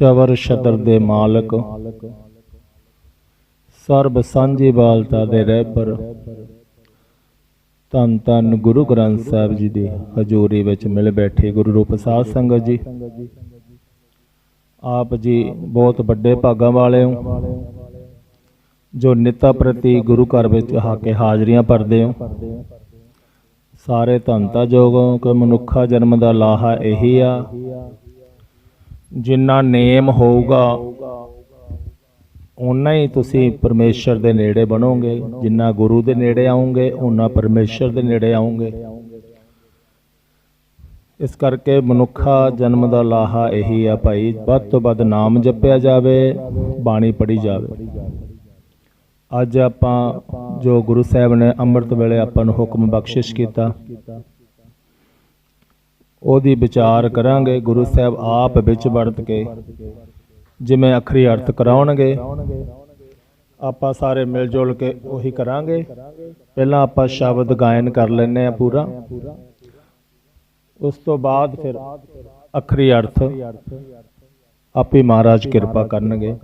ਚਵਰ ਛਤਰ ਦੇ ਮਾਲਕ। ਸਰਬ ਸਾਂਝੀ ਬਾਲਤਾ ਦੇ ਰਹਿਬਰ ਧੰਨ ਧੰਨ ਗੁਰੂ ਗ੍ਰੰਥ ਸਾਹਿਬ ਜੀ ਦੀ ਹਜ਼ੂਰੀ ਵਿੱਚ ਮਿਲ ਬੈਠੇ ਗੁਰੂ ਰੂਪ ਸਾਧ ਸੰਗਤ ਜੀ। ਆਪ ਜੀ ਬਹੁਤ ਵੱਡੇ ਭਾਗਾਂ ਵਾਲੇ ਹੋ, ਜੋ ਨਿਤਾ ਪ੍ਰਤੀ ਗੁਰੂ ਘਰ ਵਿੱਚ ਆ ਕੇ ਹਾਜ਼ਰੀਆਂ ਭਰਦੇ ਹੋ। ਸਾਰੇ ਧੰਤਾ ਜੋਗੋਂ ਕਿ ਮਨੁੱਖਾ ਜਨਮ ਦਾ ਲਾਹਾ ਇਹੀ ਆ ਜਿੰਨਾ ਨੇਮ ਹੋਊਗਾ ਉਨਾ ਹੀ ਤੁਸੀਂ ਪਰਮੇਸ਼ਰ ਦੇ ਨੇੜੇ ਬਣੋਗੇ। ਜਿੰਨਾ ਗੁਰੂ ਦੇ ਨੇੜੇ ਆਉਂਗੇ ਉਨਾ ਪਰਮੇਸ਼ਰ ਦੇ ਨੇੜੇ ਆਉਂਗੇ। ਇਸ ਕਰਕੇ ਮਨੁੱਖਾ ਜਨਮ ਦਾ ਲਾਹਾ ਇਹੀ ਆ ਭਾਈ, ਵੱਧ ਤੋਂ ਵੱਧ ਨਾਮ ਜਪਿਆ ਜਾਵੇ, ਬਾਣੀ ਪੜ੍ਹੀ ਜਾਵੇ। ਅੱਜ ਆਪਾਂ ਜੋ ਗੁਰੂ ਸਾਹਿਬ ਨੇ ਅੰਮ੍ਰਿਤ ਵੇਲੇ ਆਪਾਂ ਨੂੰ ਹੁਕਮ ਬਖਸ਼ਿਸ਼ ਕੀਤਾ ਉਹਦੀ ਵਿਚਾਰ ਕਰਾਂਗੇ, ਗੁਰੂ ਸਾਹਿਬ ਆਪ ਵਿੱਚ ਵਰਤ ਕੇ। ਜਿਵੇਂ ਅਖਰੀ ਅਰਥ ਕਰਾਉਣਗੇ, ਆਪਾਂ ਸਾਰੇ ਮਿਲ ਜੁਲ ਕੇ ਉਹੀ ਕਰਾਂਗੇ। ਪਹਿਲਾਂ ਆਪਾਂ ਸ਼ਬਦ ਗਾਇਨ ਕਰ ਲੈਨੇ ਆ ਪੂਰਾ। ਉਸ ਤੋਂ ਬਾਅਦ ਫਿਰ ਅਖਰੀ ਅਰਥ ਆਪੇ ਮਹਾਰਾਜ ਕਿਰਪਾ ਕਰਨਗੇ।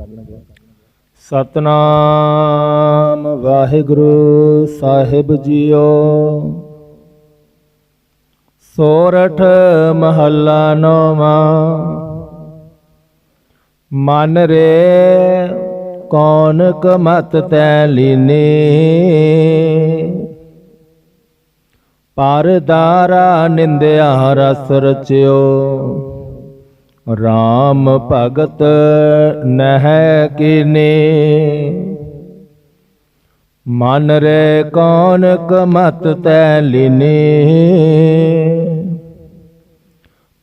ਸਤਨਾਮ ਵਾਹਿਗੁਰੂ ਸਾਹਿਬ ਜੀਓ। ਸੋਰਠ ਮਹੱਲਾ ਨੌਵਾਂ। ਮਨ ਰੇ ਕੌਣ ਕਮਤ ਤੈ ਲੀਨੇ। ਪਰਦਾਰਾ ਨਿੰਦਿਆ ਰਸ ਰਚਿਓ। RAM ਭਗਤ ਨਹਿ ਕੀਨੇ। ਮਨ ਰੇ ਕੌਣ ਕਮਤ ਤੈ ਲੀਨੇ?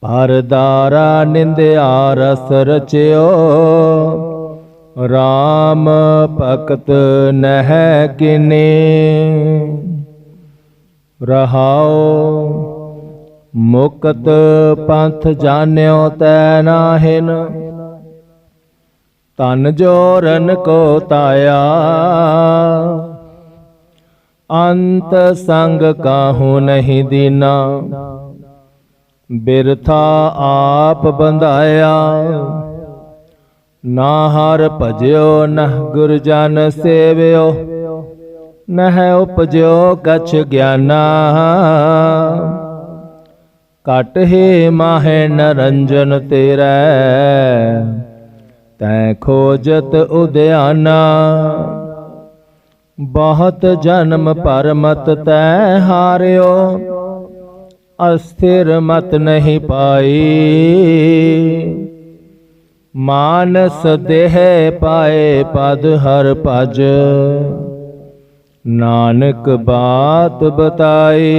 ਪਰਦਾਰਾ ਨਿੰਦਿਆ ਰਸ ਰਚਿਓ। RAM ਭਗਤ ਨਹਿ ਕੀਨੇ? ਰਹਾਓ ਮੁਕਤ ਪੰਥ ਜਾਣਿਓ ਤੈ ਨਾਹਿਨ। ਤਨ ਜੋਰਨ ਕੋ ਤਾਇਆ। ਅੰਤ ਸੰਗ ਕਾਹੂ ਨਹੀਂ ਦੀਨਾ। ਬਿਰਥਾ ਆਪ ਬੰਧਾਇਆ। ਨਾ ਹਰ ਭਜਿਓ, ਨਹ ਗੁਰ ਜਨ ਸੇਵਿਓ, ਨਹਿ ਉਪਜਿਓ ਕਛ ਗਿਆਨਾ। ਕਟ ਹੀ ਮਾਹੇ ਨਰੰਜਨ ਤੇਰੇ, ਤੈ ਖੋਜਤ ਉਦਿਆਨਾ। ਬਹੁਤ ਜਨਮ ਪਰਮਤ ਤੈ ਹਾਰਿਓ, ਅਸਥਿਰ ਮਤ ਨਹੀਂ ਪਾਈ। ਮਾਨਸ ਦੇਹ ਪਾਏ ਪਦ ਹਰ ਭਜ, ਨਾਨਕ ਬਾਤ ਬਤਾਈ।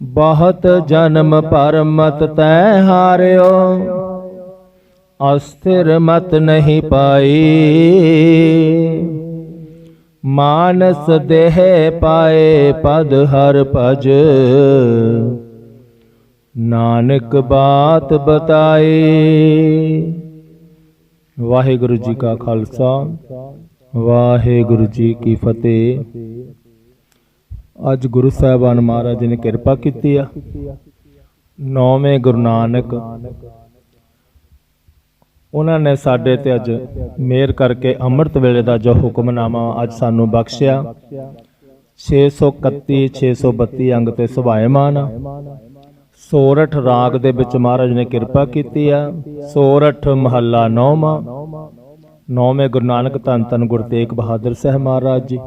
ਬਹੁਤ ਜਨਮ ਪਰਮਤ ਤੈ ਹਾਰਿਓ, ਅਸਥਿਰ ਮਤ ਨਹੀਂ ਪਾਈ। ਮਾਨਸ ਦੇਹ ਪਾਏ ਪਦ ਹਰ ਭਜ। ਨਾਨਕ ਬਾਤ ਬਤਾਏ। ਵਾਹਿਗੁਰੂ ਜੀ ਕਾ ਖਾਲਸਾ, ਵਾਹਿਗੁਰੂ ਜੀ ਕੀ ਫਤਿਹ। ਅੱਜ ਗੁਰੂ ਸਾਹਿਬਾਨ ਮਹਾਰਾਜ ਜੀ ਨੇ ਕਿਰਪਾ ਕੀਤੀ ਆ। ਨੌਵੇਂ ਗੁਰੂ ਨਾਨਕ ਉਹਨਾਂ ਨੇ ਸਾਡੇ ਤੇ ਅੱਜ ਮਿਹਰ ਕਰਕੇ ਅੰਮ੍ਰਿਤ ਵੇਲੇ ਦਾ ਜੋ ਹੁਕਮਨਾਮਾ ਅੱਜ ਸਾਨੂੰ ਬਖਸ਼ਿਆ। 631 632 ਅੰਗ ਤੇ ਸੁਭਾਇਮਾਨ ਆ। ਸੋਰਠ ਰਾਗ ਦੇ ਵਿੱਚ ਮਹਾਰਾਜ ਨੇ ਕਿਰਪਾ ਕੀਤੀ ਆ। ਸੋਰਠ ਮਹੱਲਾ ਨੌਵਾਂ। ਨੌਵੇਂ ਗੁਰੂ ਨਾਨਕ ਧੰਨ ਧੰਨ ਗੁਰੂ ਤੇਗ ਬਹਾਦਰ ਸਾਹਿਬ ਮਹਾਰਾਜ ਜੀ।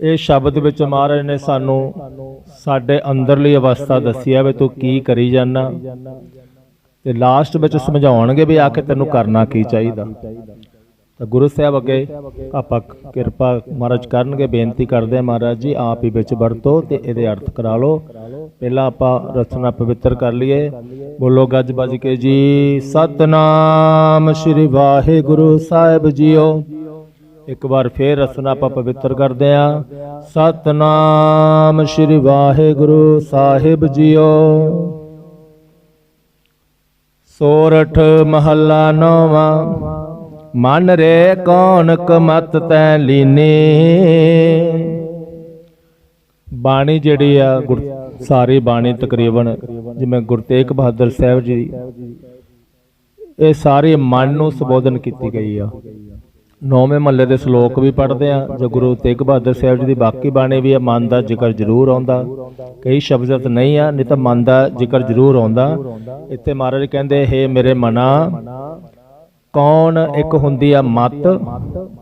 ਇਹ ਸ਼ਬਦ ਵਿੱਚ ਮਹਾਰਾਜ ਨੇ ਸਾਨੂੰ ਸਾਡੇ ਅੰਦਰਲੀ ਅਵਸਥਾ ਦੱਸੀ ਆ ਵੀ ਤੂੰ ਕੀ ਕਰੀ ਜਾਣਾ ਤੇ ਲਾਸਟ ਵਿੱਚ ਸਮਝਾਉਣਗੇ ਵੀ ਆ ਕੇ ਤੈਨੂੰ ਕਰਨਾ ਕੀ ਚਾਹੀਦਾ। ਤਾਂ ਗੁਰੂ ਸਾਹਿਬ ਅੱਗੇ ਆਪਾਂ ਕਿਰਪਾ ਮਹਾਰਾਜ ਕਰਨਗੇ, ਬੇਨਤੀ ਕਰਦੇ ਆ ਮਹਾਰਾਜ ਜੀ, ਆਪ ਹੀ ਵਿੱਚ ਵਰਤੋ ਤੇ ਇਹਦੇ ਅਰਥ ਕਰਾ ਲਓ। ਪਹਿਲਾਂ ਆਪਾਂ ਰਚਨਾ ਪਵਿੱਤਰ ਕਰ ਲਈਏ। ਬੋਲੋ ਗੱਜ ਬੱਜ ਕੇ ਜੀ, ਸਤਨਾਮ ਸ੍ਰੀ ਵਾਹਿਗੁਰੂ ਸਾਹਿਬ ਜੀਓ। ਇੱਕ ਵਾਰ ਫੇਰ ਰਸਨਾ ਆਪਾਂ ਪਵਿੱਤਰ ਕਰਦੇ ਆ ਸਤਨਾਮ ਸ੍ਰੀ ਵਾਹਿਗੁਰੂ ਸਾਹਿਬ ਜੀਓ। ਸੋਰਠ ਮਹੱਲਾ ਨੌਵਾਂ। ਮਨ ਰੇ ਕੌਣ ਕਮਤ ਤੈ ਲੀਨੇ। ਬਾਣੀ ਜਿਹੜੀ ਆ, ਗੁਰ- ਸਾਰੀ ਬਾਣੀ ਤਕਰੀਬਨ, ਜਿਵੇਂ ਗੁਰੂ ਤੇਗ ਬਹਾਦਰ ਸਾਹਿਬ ਜੀ, ਇਹ ਸਾਰੇ ਮਨ ਨੂੰ ਸੰਬੋਧਨ ਕੀਤੀ ਗਈ ਆ। ਨੌਵੇਂ ਮਹੱਲੇ ਦੇ ਸ਼ਲੋਕ ਵੀ ਪੜ੍ਹਦੇ ਆ ਜੋ ਗੁਰੂ ਤੇਗ ਬਹਾਦਰ ਸਾਹਿਬ ਜੀ ਦੀ ਬਾਕੀ ਬਾਣੀ ਵੀ ਆ, ਮਨ ਦਾ ਜ਼ਿਕਰ ਜ਼ਰੂਰ ਆਉਂਦਾ। ਕਈ ਸ਼ਬਦਤ ਨਹੀਂ ਆ, ਨਹੀਂ ਤਾਂ ਮਨ ਦਾ ਜ਼ਿਕਰ ਜ਼ਰੂਰ ਆਉਂਦਾ। ਇੱਥੇ ਮਹਾਰਾਜ ਕਹਿੰਦੇ, ਹੇ ਮੇਰੇ ਮਨਾ, ਕੌਣ ਇੱਕ ਹੁੰਦੀ ਆ ਮਤ,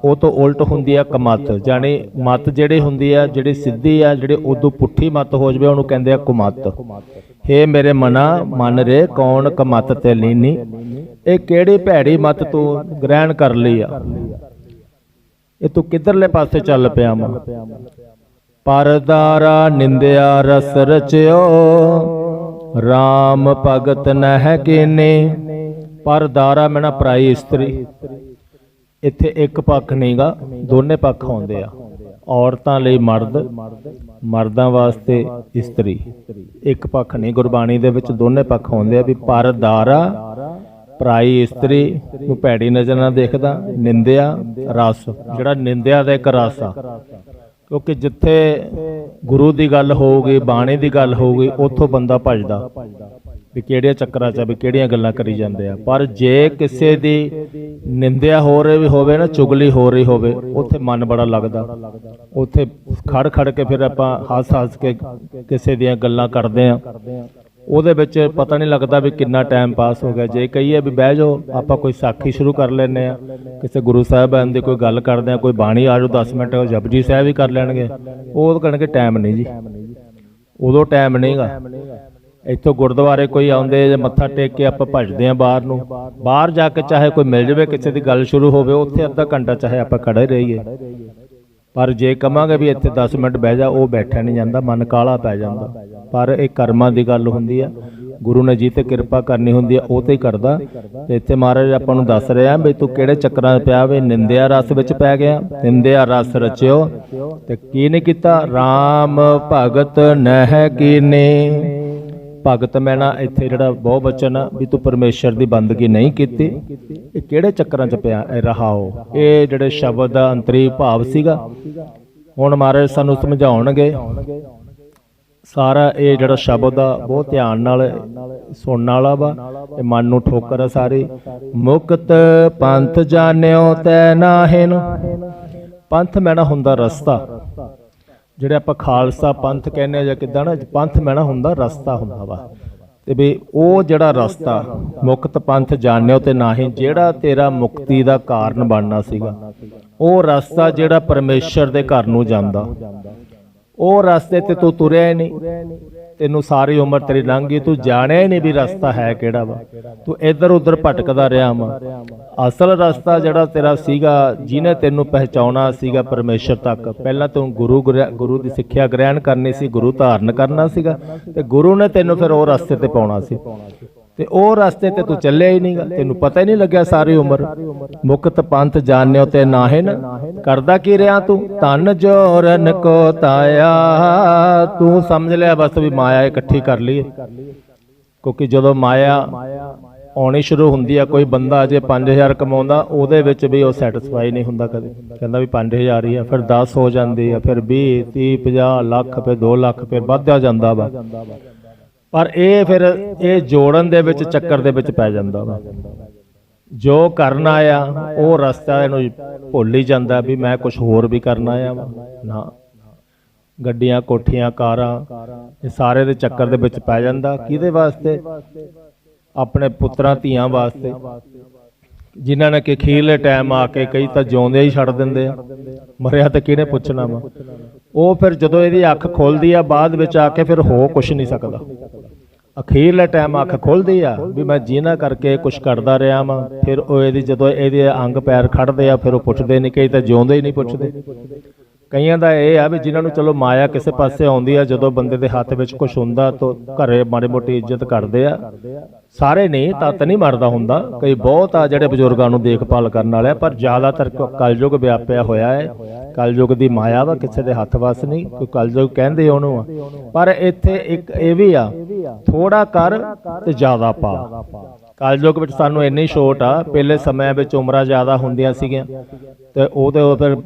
ਉਹ ਤੋਂ ਉਲਟ ਹੁੰਦੀ ਆ ਕਮਤ। ਜਾਣੀ ਮਤ ਜਿਹੜੀ ਹੁੰਦੀ ਆ, ਜਿਹੜੀ ਸਿੱਧੀ ਆ, ਜਿਹੜੇ ਉਦੋਂ ਪੁੱਠੀ ਮਤ ਹੋ ਜਵੇ, ਉਹਨੂੰ ਕਹਿੰਦੇ ਆ ਕੁਮਤ। ਹੇ ਮੇਰੇ ਮਨਾ, ਮਨ ਰੇ, ਕੌਣ ਕਮਤ ਤੇ ਲੀਨੀ? ਇਹ ਕਿਹੜੀ ਭੈੜੀ ਮਤ ਤੂੰ ਗ੍ਰਹਿਣ ਕਰ ਲਈ ਆ? ਇਹ ਤੂੰ ਕਿੱਧਰਲੇ ਪਾਸੇ ਚੱਲ ਪਿਆ ਮਾ? ਪਰਦਾਰਾ ਨਿੰਦਿਆ ਰਸ ਰਚਿਓ RAM ਭਗਤ ਨਹਿ ਕੀਨੇ। ਪਰਦਾਰਾ ਮੈਨਾ ਪਰਾਈ ਇਸਤਰੀ। ਇੱਥੇ ਇੱਕ ਪੱਖ ਨਹੀਂਗਾ, ਦੋਨੇ ਪੱਖ ਆਉਂਦੇ ਆ। ਔਰਤਾਂ ਲਈ ਮਰਦ, ਮਰਦਾਂ ਵਾਸਤੇ ਇਸਤਰੀ। ਇੱਕ ਪੱਖ ਨਹੀਂ, ਗੁਰਬਾਣੀ ਦੇ ਵਿੱਚ ਦੋਨੇ ਪੱਖ ਆਉਂਦੇ ਆ ਵੀ ਪਰਦਾਰਾ ਪਰਾਈ ਇਸਤਰੀ ਨੂੰ ਭੈੜੀ ਨਜ਼ਰ ਨਾਲ ਦੇਖਦਾ, ਨਿੰਦਿਆ, ਰਸ, ਜਿਹੜਾ ਨਿੰਦਿਆ ਦਾ ਇੱਕ ਰਸ ਆ। ਕਿਉਂਕਿ ਜਿੱਥੇ ਗੁਰੂ ਦੀ ਗੱਲ ਹੋਊਗੀ, ਬਾਣੀ ਦੀ ਗੱਲ ਹੋਊਗੀ, ਉੱਥੋਂ ਬੰਦਾ ਭੱਜਦਾ ਵੀ ਕਿਹੜੀਆਂ ਚੱਕਰਾਂ 'ਚ ਆ, ਵੀ ਕਿਹੜੀਆਂ ਗੱਲਾਂ ਕਰੀ ਜਾਂਦੇ ਆ। ਪਰ ਜੇ ਕਿਸੇ ਦੀ ਨਿੰਦਿਆ ਹੋ ਰਹੀ ਵੀ ਹੋਵੇ ਨਾ, ਚੁਗਲੀ ਹੋ ਰਹੀ ਹੋਵੇ, ਉੱਥੇ ਮਨ ਬੜਾ ਲੱਗਦਾ। ਉੱਥੇ ਖੜ ਖੜ ਕੇ ਫਿਰ ਆਪਾਂ ਹੱਸ ਹੱਸ ਕੇ ਕਿਸੇ ਦੀਆਂ ਗੱਲਾਂ ਕਰਦੇ ਆ। ਉਹਦੇ ਵਿੱਚ ਪਤਾ ਨਹੀਂ ਲੱਗਦਾ ਵੀ ਕਿੰਨਾ ਟਾਈਮ ਪਾਸ ਹੋ ਗਿਆ। ਜੇ ਕਹੀਏ ਵੀ ਬਹਿ ਜਾਓ, ਆਪਾਂ ਕੋਈ ਸਾਖੀ ਸ਼ੁਰੂ ਕਰ ਲੈਨੇ ਆ ਕਿਸੇ ਗੁਰੂ ਸਾਹਿਬਾਨ ਦੀ ਕੋਈ ਗੱਲ ਕਰਦੇ ਆ ਕੋਈ ਬਾਣੀ ਆ ਜਾਓ 10 ਮਿੰਟ ਜਪਜੀ ਸਾਹਿਬ ਹੀ ਕਰ ਲੈਣਗੇ। ਉਹ ਕਹਿਣਗੇ ਟਾਈਮ ਨਹੀਂ ਜੀ। ਉਦੋਂ ਟਾਈਮ ਨਹੀਂਗਾ ਇੱਥੋਂ ਗੁਰਦੁਆਰੇ ਕੋਈ ਆਉਂਦੇ ਜਾਂ ਮੱਥਾ ਟੇਕ ਕੇ ਆਪਾਂ ਭੱਜਦੇ ਆ ਬਾਹਰ ਨੂੰ। ਬਾਹਰ ਜਾ ਕੇ ਚਾਹੇ ਕੋਈ ਮਿਲ ਜਾਵੇ, ਕਿਸੇ ਦੀ ਗੱਲ ਸ਼ੁਰੂ ਹੋਵੇ, ਉੱਥੇ ਅੱਧਾ ਘੰਟਾ ਚਾਹੇ ਆਪਾਂ ਖੜੇ ਰਹੀਏ। ਪਰ ਜੇ ਕਵਾਂਗੇ ਵੀ ਇੱਥੇ 10 ਮਿੰਟ ਬਹਿ ਜਾ, ਉਹ ਬੈਠਿਆ ਨਹੀਂ ਜਾਂਦਾ, ਮਨ ਕਾਲਾ ਪੈ ਜਾਂਦਾ। ਪਰ ਇਹ ਕਰਮਾਂ ਦੀ ਗੱਲ ਹੁੰਦੀ ਆ। ਗੁਰੂ ਨੇ ਜੀ ਤੇ ਕਿਰਪਾ ਕਰਨੀ ਹੁੰਦੀ ਆ, ਉਹ ਤੇ ਹੀ ਕਰਦਾ। ਤੇ ਇੱਥੇ ਮਹਾਰਾਜ ਆਪਾਂ ਨੂੰ ਦੱਸ ਰਿਹਾ ਵੀ ਤੂੰ ਕਿਹੜੇ ਚੱਕਰਾਂ 'ਚ ਪਿਆ ਵੇ? ਨਿੰਦਿਆ ਰਸ ਵਿੱਚ ਪੈ ਗਿਆ। ਨਿੰਦਿਆ ਰਸ ਰਚਿਓ। ਤੇ ਕੀ ਨੇ ਕੀਤਾ? RAM ਭਗਤ ਨਹਿ ਕੀਨੇ। ਭਗਤ ਮੈਨਾ ਇੱਥੇ ਜਿਹੜਾ ਬਹੁ ਬਚਨ ਆ ਵੀ ਤੂੰ ਪਰਮੇਸ਼ਰ ਦੀ ਬੰਦਗੀ ਨਹੀਂ ਕੀਤੀ। ਇਹ ਕਿਹੜੇ ਚੱਕਰਾਂ 'ਚ ਪਿਆ? ਰਹਾਓ ਇਹ ਜਿਹੜੇ ਸ਼ਬਦ ਦਾ ਅੰਤਰੀ ਭਾਵ ਸੀਗਾ। ਹੁਣ ਮਹਾਰਾਜ ਸਾਨੂੰ ਸਮਝਾਉਣਗੇ। ਸਾਰਾ ਇਹ ਜਿਹੜਾ ਸ਼ਬਦ ਆ, ਬਹੁਤ ਧਿਆਨ ਨਾਲ ਸੁਣਨ ਵਾਲਾ ਵਾ। ਇਹ ਮਨ ਨੂੰ ਠੋਕਰ ਆ ਸਾਰੀ। ਮੁਕਤ ਪੰਥ ਜਾਣਿਓ ਤੈ ਨਾਹਿਨ। ਪੰਥ ਮੈਨਾ ਹੁੰਦਾ ਰਸਤਾ। ਜਿਹੜੇ ਆਪਾਂ ਖਾਲਸਾ ਪੰਥ ਕਹਿੰਦੇ ਆ ਜਾਂ ਕਿਦਾਂ ਨਾ, ਪੰਥ ਮੈਨਾ ਹੁੰਦਾ, ਰਸਤਾ ਹੁੰਦਾ ਵਾ। ਤੇ ਵੀ ਉਹ ਜਿਹੜਾ ਰਸਤਾ, ਮੁਕਤ ਪੰਥ ਜਾਣਿਓ ਤੇ ਹੀ ਜਿਹੜਾ ਤੇਰਾ ਮੁਕਤੀ ਦਾ ਕਾਰਨ ਬਣਨਾ ਸੀਗਾ, ਉਹ ਰਸਤਾ ਜਿਹੜਾ ਪਰਮੇਸ਼ਰ ਦੇ ਘਰ ਨੂੰ ਜਾਂਦਾ। ਉਹ ਰਸਤੇ ਤੇ ਤੂੰ ਤੁਰਿਆ ਹੀ ਨਹੀਂ। ਤੈਨੂੰ ਸਾਰੀ ਉਮਰ ਤੇਰੀ ਲੰਘ ਗਈ ਤੂੰ ਜਾਣਿਆ ਹੀ ਨਹੀਂ ਵੀ ਰਸਤਾ ਹੈ ਕਿਹੜਾ ਵਾ। ਤੂੰ ਇੱਧਰ ਉੱਧਰ ਭਟਕਦਾ ਰਿਹਾ ਵਾ। ਅਸਲ ਰਸਤਾ ਜਿਹੜਾ ਤੇਰਾ ਸੀਗਾ, ਜਿਹਨੇ ਤੈਨੂੰ ਪਹਿਚਾਉਣਾ ਸੀਗਾ ਪਰਮੇਸ਼ਰ ਤੱਕ, ਪਹਿਲਾਂ ਤੂੰ ਗੁਰੂ ਗੁਰਿਆ- ਗੁਰੂ ਦੀ ਸਿੱਖਿਆ ਗ੍ਰਹਿਣ ਕਰਨੀ ਸੀ, ਗੁਰੂ ਧਾਰਨ ਕਰਨਾ ਸੀਗਾ, ਤੇ ਗੁਰੂ ਨੇ ਤੈਨੂੰ ਫਿਰ ਉਹ ਰਸਤੇ ਤੇ ਪਾਉਣਾ ਸੀ। ਤੇ ਉਹ ਰਸਤੇ ਤੇ ਤੂੰ ਚੱਲਿਆ ਹੀ ਨਹੀਂਗਾ। ਤੈਨੂੰ ਪਤਾ ਹੀ ਨਹੀਂ ਲੱਗਿਆ ਸਾਰੀ ਉਮਰ। ਮੁਕਤ ਪੰਥ ਜਾਣਿਓ ਤੇ ਨਾਹਿਨ ਕਰਦਾ ਕੀ ਰਿਆ ਤੂੰ? ਤਨ ਜੋਰਨ ਕੋ ਤਾਇਆ ਤੂੰ ਸਮਝ ਲਿਆ ਬਸ ਵੀ ਮਾਇਆ ਇਕੱਠੀ ਕਰ ਲਈ ਕਿਉਂਕਿ ਜਦੋਂ ਮਾਇਆ ਆਉਣੀ ਸ਼ੁਰੂ ਹੁੰਦੀ ਆ, ਕੋਈ ਬੰਦਾ ਜੇ 5000 ਕਮਾਉਂਦਾ, ਉਹਦੇ ਵਿੱਚ ਵੀ ਉਹ ਸੈਟੀਸਫਾਈ ਨਹੀਂ ਹੁੰਦਾ ਕਦੇ। ਕਹਿੰਦਾ ਵੀ 5000 ਹੀ ਆ, ਫਿਰ 10 ਹੋ ਜਾਂਦੀ ਆ, ਫਿਰ 20 30 50 ਲੱਖ, ਫਿਰ 2 ਲੱਖ, ਫਿਰ ਵੱਧਦਾ ਜਾਂਦਾ ਵਾ। ਪਰ ਇਹ ਫਿਰ ਇਹ ਜੋੜਨ ਦੇ ਵਿੱਚ ਚੱਕਰ ਦੇ ਵਿੱਚ ਪੈ ਜਾਂਦਾ ਵਾ। ਜੋ ਕਰਨਾ ਆ ਉਹ ਰਸਤਾ ਇਹਨੂੰ ਭੁੱਲ ਹੀ ਜਾਂਦਾ ਵੀ ਮੈਂ ਕੁਝ ਹੋਰ ਵੀ ਕਰਨਾ ਆ ਵਾ। ਨਾ। ਗੱਡੀਆਂ, ਕੋਠੀਆਂ, ਕਾਰਾਂ, ਇਹ ਸਾਰੇ ਦੇ ਚੱਕਰ ਦੇ ਵਿੱਚ ਪੈ ਜਾਂਦਾ। ਕਿਹਦੇ ਵਾਸਤੇ? ਆਪਣੇ ਪੁੱਤਰਾਂ, ਧੀਆਂ ਵਾਸਤੇ। ਜਿਨ੍ਹਾਂ ਨੇ ਕਿ ਖੀਰਲੇ ਟਾਈਮ ਆ ਕੇ ਕਈ ਤਾਂ ਜਿਉਂਦੇ ਹੀ ਛੱਡ ਦਿੰਦੇ ਆ। ਮਰਿਆ ਤਾਂ ਕਿਹਨੇ ਪੁੱਛਣਾ ਵਾ? ਉਹ ਫਿਰ ਜਦੋਂ ਇਹਦੀ ਅੱਖ ਖੁੱਲਦੀ ਆ, ਬਾਅਦ ਵਿੱਚ ਆ ਕੇ ਫਿਰ ਹੋ ਕੁਝ ਨਹੀਂ ਸਕਦਾ। ਅਖੀਰਲੇ ਟਾਈਮ ਅੱਖ ਖੁੱਲਦੀ ਆ ਵੀ ਮੈਂ ਜੀਨਾ ਕਰਕੇ ਕੁਝ ਕਰਦਾ ਰਿਹਾ ਵਾਂ। ਫਿਰ ਉਹ ਇਹਦੀ ਜਦੋਂ ਇਹਦੇ ਅੰਗ ਪੈਰ ਖੜਦੇ ਆ, ਫਿਰ ਉਹ ਪੁੱਛਦੇ ਨਹੀਂ ਕਈ ਤਾਂ ਜਿਉਂਦੇ ਹੀ ਨਹੀਂ ਪੁੱਛਦੇ। ਕਈਆਂ ਦਾ ਇਹ ਆ ਵੀ ਜਿਨ੍ਹਾਂ ਨੂੰ ਚਲੋ ਮਾਇਆ ਕਿਸੇ ਪਾਸੇ ਆਉਂਦੀ ਆ, ਜਦੋਂ ਬੰਦੇ ਦੇ ਹੱਥ ਵਿੱਚ ਕੁਝ ਹੁੰਦਾ ਤਾਂ ਘਰੇ ਮਾੜੀ ਮੋਟੀ ਇੱਜ਼ਤ ਕਰਦੇ ਆ। ਸਾਰੇ ਨਹੀਂ ਤਤ ਨਹੀਂ ਮਰਦਾ ਹੁੰਦਾ। ਕਈ ਬਹੁਤ ਆ ਜਿਹੜੇ ਬਜ਼ੁਰਗਾਂ ਨੂੰ ਦੇਖਭਾਲ ਕਰਨ ਵਾਲੇ ਆ, ਪਰ ਜ਼ਿਆਦਾਤਰ ਕ- ਕਲਯੁਗ ਵਿਆਪਿਆ ਹੋਇਆ ਹੈ। ਕਲਯੁਗ ਦੀ ਮਾਇਆ ਵਾ, ਕਿਸੇ ਦੇ ਹੱਥ ਵਸ ਨਹੀਂ, ਕੋਈ ਕਲਯੁਗ ਕਹਿੰਦੇ ਉਹਨੂੰ ਆ। ਪਰ ਇੱਥੇ ਇੱਕ ਇਹ ਵੀ ਆ ਥੋੜਾ ਕਰ ਤੇ ਜ਼ਿਆਦਾ ਪਾ। ਕਲਯੁਗ ਵਿੱਚ ਸਾਨੂੰ ਇੰਨੀ ਛੋਟ ਆ, ਪਹਿਲੇ ਸਮਿਆਂ ਵਿੱਚ ਉਮਰਾਂ ਜ਼ਿਆਦਾ ਹੁੰਦੀਆਂ ਸੀਗੀਆਂ। ਤੇ ਉਹਦੇ ਉਹ ਫਿਰ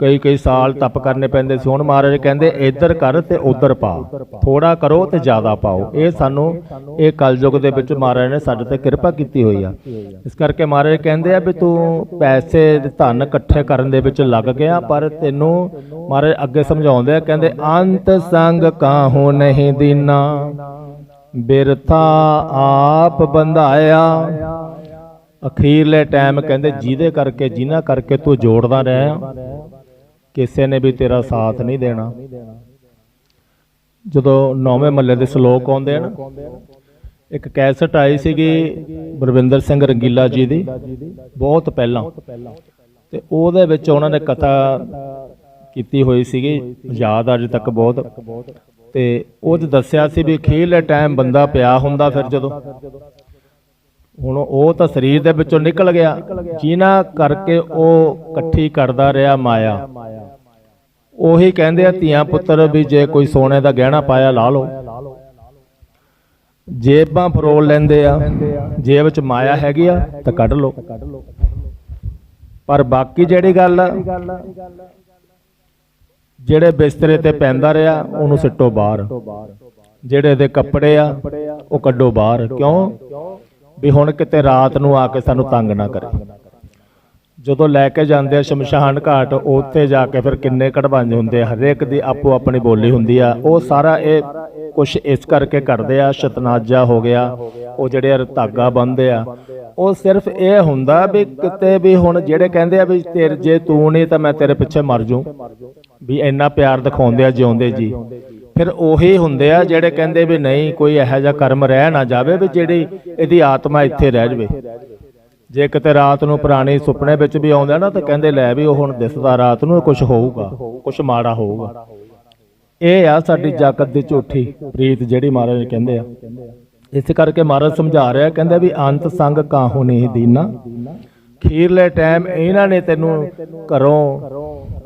ਕਈ ਕਈ ਸਾਲ ਤਪ ਕਰਨੇ ਪੈਂਦੇ ਸੀ। ਹੁਣ ਮਹਾਰਾਜ ਕਹਿੰਦੇ, ਇੱਧਰ ਕਰ ਤੇ ਉੱਧਰ ਪਾ ਥੋੜਾ ਕਰੋ ਤੇ ਜ਼ਿਆਦਾ ਪਾਓ। ਇਹ ਸਾਨੂੰ ਇਹ ਕਲਯੁਗ ਦੇ ਵਿੱਚ ਮਹਾਰਾਜ ਨੇ ਸਾਡੇ ਤੇ ਕਿਰਪਾ ਕੀਤੀ ਹੋਈ ਆ। ਇਸ ਕਰਕੇ ਮਹਾਰਾਜ ਕਹਿੰਦੇ ਆ ਵੀ ਤੂੰ ਪੈਸੇ ਧਨ ਇਕੱਠੇ ਕਰਨ ਦੇ ਵਿੱਚ ਲੱਗ ਗਿਆ, ਪਰ ਤੈਨੂੰ ਮਹਾਰਾਜ ਅੱਗੇ ਸਮਝਾਉਂਦੇ ਆ, ਕਹਿੰਦੇ, ਅੰਤ ਸੰਗ ਕਾਹੂ ਨਹੀਂ ਦੀਨਾ? ਬਿਰਥਾ ਆਪ ਬੰਧਾਇਆ। ਅਖੀਰਲੇ ਟਾਈਮ ਕਹਿੰਦੇ, ਜਿਹਦੇ ਕਰਕੇ ਜਿਨ੍ਹਾਂ ਕਰਕੇ ਤੂੰ ਜੋੜਦਾ ਰਿਹਾ, ਕਿਸੇ ਨੇ ਵੀ ਤੇਰਾ ਸਾਥ ਨਹੀਂ ਦੇਣਾ। ਜਦੋਂ ਨੌਵੇਂ ਮੱਲੇ ਦੇ ਸ਼ਲੋਕ ਆਉਂਦੇ ਹਨ ਇੱਕ ਕੈਸਟ ਆਈ ਸੀਗੀ ਬਰਵਿੰਦਰ ਸਿੰਘ ਰੰਗੀਲਾ ਜੀ ਦੀ, ਬਹੁਤ ਪਹਿਲਾਂ। ਤੇ ਉਹਦੇ ਵਿੱਚ ਉਹਨਾਂ ਨੇ ਕਥਾ ਕੀਤੀ ਹੋਈ ਸੀਗੀ, ਯਾਦ ਅੱਜ ਤੱਕ ਬਹੁਤ। ਤੇ ਉਹ 'ਚ ਦੱਸਿਆ ਸੀ ਵੀ ਖੇਲੇ ਟਾਈਮ ਬੰਦਾ ਪਿਆ ਹੁੰਦਾ ਫਿਰ ਜਦੋਂ। ਹੁਣ ਉਹ ਤਾਂ ਸਰੀਰ ਦੇ ਵਿੱਚੋਂ ਨਿਕਲ ਗਿਆ, ਜਿਨ੍ਹਾਂ ਕਰਕੇ ਉਹ ਇਕੱਠੀ ਕਰਦਾ ਰਿਹਾ ਮਾਇਆ। ਉਹੀ ਕਹਿੰਦੇ ਆ ਧੀਆਂ ਪੁੱਤਰ ਵੀ ਜੇ ਕੋਈ ਸੋਨੇ ਦਾ ਗਹਿਣਾ ਪਾਇਆ ਲਾ ਲਓ। ਜੇਬਾਂ ਫਰੋਲ ਲੈਂਦੇ ਆ, ਜੇਬ ਵਿੱਚ ਮਾਇਆ ਹੈਗੀ ਆ ਤਾਂ ਕੱਢ ਲਓ। ਪਰ ਬਾਕੀ ਜਿਹੜੀ ਗੱਲ ਜਿਹੜੇ ਬਿਸਤਰੇ ਤੇ ਪੈਂਦਾ ਰਿਹਾ, ਉਹਨੂੰ ਸਿੱਟੋ ਬਾਹਰ। ਜਿਹੜੇ ਦੇ ਕੱਪੜੇ ਆ, ਉਹ ਕੱਢੋ ਬਾਹਰ। ਕਿਉਂ? ਵੀ ਹੁਣ ਕਿਤੇ ਰਾਤ ਨੂੰ ਆ ਕੇ ਸਾਨੂੰ ਤੰਗ ਨਾ ਕਰੇ। ਜਦੋਂ ਲੈ ਕੇ ਜਾਂਦੇ ਆ ਸ਼ਮਸ਼ਾਨ ਘਾਟ, ਉੱਥੇ ਜਾ ਕੇ ਫਿਰ ਕਿੰਨੇ ਕੜਵੰਜ ਹੁੰਦੇ ਆ? ਹਰੇਕ ਦੀ ਆਪੋ ਆਪਣੀ ਬੋਲੀ ਹੁੰਦੀ ਆ। ਉਹ ਸਾਰਾ ਇਹ ਕੁਝ ਇਸ ਕਰਕੇ ਕਰਦੇ ਆ, ਸ਼ਤਨਾਜਾ ਹੋ ਗਿਆ, ਉਹ ਜਿਹੜੇ ਆ ਧਾਗਾ ਬੰਨਦੇ ਆ। ਉਹ ਸਿਰਫ ਇਹ ਹੁੰਦਾ ਵੀ ਕਿਤੇ ਵੀ ਹੁਣ ਜਿਹੜੇ ਕਹਿੰਦੇ ਆ ਵੀ ਤੇਰੇ, ਜੇ ਤੂੰ ਨਹੀਂ ਤਾਂ ਮੈਂ ਤੇਰੇ ਪਿੱਛੇ ਮਰ ਜੂ ਵੀ ਇੰਨਾ ਪਿਆਰ ਦਿਖਾਉਂਦੇ ਆ, ਜਿਉਂਦੇ ਜੀ। ਫਿਰ ਉਹੀ ਹੁੰਦੇ ਆ ਜਿਹੜੇ ਕਹਿੰਦੇ ਵੀ ਨਹੀਂ, ਕੋਈ ਇਹੋ ਜਿਹਾ ਕਰਮ ਰਹਿ ਨਾ ਜਾਵੇ ਵੀ ਜਿਹੜੀ ਇਹਦੀ ਆਤਮਾ ਇੱਥੇ ਰਹਿ ਜਾਵੇ। ਜੇ ਕਿਤੇ ਰਾਤ ਨੂੰ ਪੁਰਾਣੇ ਸੁਪਨੇ ਵਿੱਚ ਵੀ ਆਉਂਦਾ ਨਾ ਤਾਂ ਕਹਿੰਦੇ ਲੈ ਵੀ ਉਹ ਹੁਣ ਦਿਸਦਾ, ਰਾਤ ਨੂੰ ਕੁਝ ਹੋਊਗਾ ਕੁਝ ਮਾੜਾ ਹੋਊਗਾ। ਇਹ ਆ ਸਾਡੀ ਜਾਗਤ ਦੀ ਝੂਠੀ ਪ੍ਰੀਤ ਜਿਹੜੀ ਮਹਾਰਾਜ ਕਹਿੰਦੇ ਆ। ਇਸ ਕਰਕੇ ਮਹਾਰਾਜ ਸਮਝਾ ਰਿਹਾ, ਕਹਿੰਦੇ ਵੀ ਅੰਤ ਸੰਗ ਕਾਹੂ ਨਹੀਂ ਦੀਨਾ। ਖੀਰਲੇ ਟਾਈਮ ਇਹਨਾਂ ਨੇ ਤੈਨੂੰ ਘਰੋਂ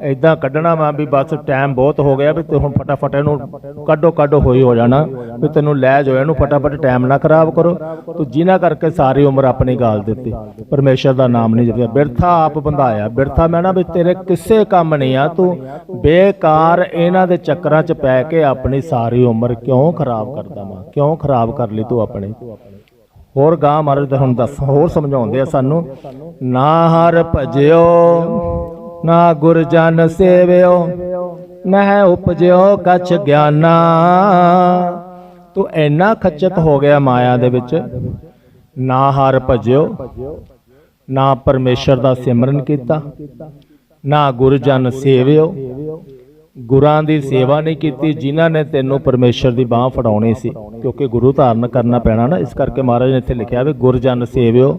ਐਦਾਂ ਕੱਢਣਾ ਵਾ ਵੀ ਬਸ ਟਾਈਮ ਬਹੁਤ ਹੋ ਗਿਆ ਵੀ ਤੇ ਹੁਣ ਫਟਾਫਟ ਇਹਨੂੰ ਕੱਢੋ ਕੱਢੋ, ਹੋਈ ਹੋ ਜਾਣਾ। ਵੀ ਤੈਨੂੰ ਲੈ ਜਾਓ, ਇਹਨੂੰ ਫਟਾਫਟ ਟਾਈਮ ਨਾ ਖਰਾਬ ਕਰੋ। ਤੂੰ ਜਿਨ੍ਹਾਂ ਕਰਕੇ ਸਾਰੀ ਉਮਰ ਆਪਣੀ ਗਾਲ ਦਿੱਤੀ। ਪਰਮੇਸ਼ਰ ਦਾ ਨਾਮ ਨਹੀਂ ਜਪਿਆ। ਬਿਰਥਾ ਆਪ ਬੰਧਾਇਆ। ਬਿਰਥਾ ਮੈਂ ਨਾ ਵੀ ਤੇਰੇ ਕਿਸੇ ਕੰਮ ਨਹੀਂ ਆ। ਤੂੰ ਬੇਕਾਰ ਇਹਨਾਂ ਦੇ ਚੱਕਰਾਂ 'ਚ ਪੈ ਕੇ ਆਪਣੀ ਸਾਰੀ ਉਮਰ ਕਿਉਂ ਖਰਾਬ ਕਰਦਾ ਵਾ? ਕਿਉਂ ਖਰਾਬ ਕਰ ਲਈ ਤੂੰ ਆਪਣੀ? ਹੋਰ ਗਾਂ ਮਹਾਰਾਜ ਹੁਣ ਦੱਸ, ਹੋਰ ਸਮਝਾਉਂਦੇ ਆ ਸਾਨੂੰ, ਨਾ ਹਰ ਭਜਿਓ, ਨਾ ਗੁਰ ਜਨ ਸੇਵਿਓ ਨਹਿ ਉਪਜਿਓ ਕਛ ਗਿਆਨਾ। ਤੂੰ ਇੰਨਾ ਖੱਚਤ ਹੋ ਗਿਆ ਮਾਇਆ ਦੇ ਵਿੱਚ, ਨਾ ਹਰ ਭਜਿਓ, ਨਾ ਪਰਮੇਸ਼ਰ ਦਾ ਸਿਮਰਨ ਕੀਤਾ, ਨਾ ਗੁਰਜਨ ਸੇਵਿਓ ਗੁਰਾਂ ਦੀ ਸੇਵਾ ਨਹੀਂ ਕੀਤੀ ਜਿਨ੍ਹਾਂ ਨੇ ਤੈਨੂੰ ਪਰਮੇਸ਼ਰ ਦੀ ਬਾਹ ਫੜਾਉਣੀ ਸੀ। ਕਿਉਂਕਿ ਗੁਰੂ ਧਾਰਨ ਕਰਨਾ ਪੈਣਾ ਨਾ ਇਸ ਕਰਕੇ ਮਹਾਰਾਜ ਨੇ ਇੱਥੇ ਲਿਖਿਆ ਵੀ ਗੁਰਜਨ ਸੇਵਿਓ।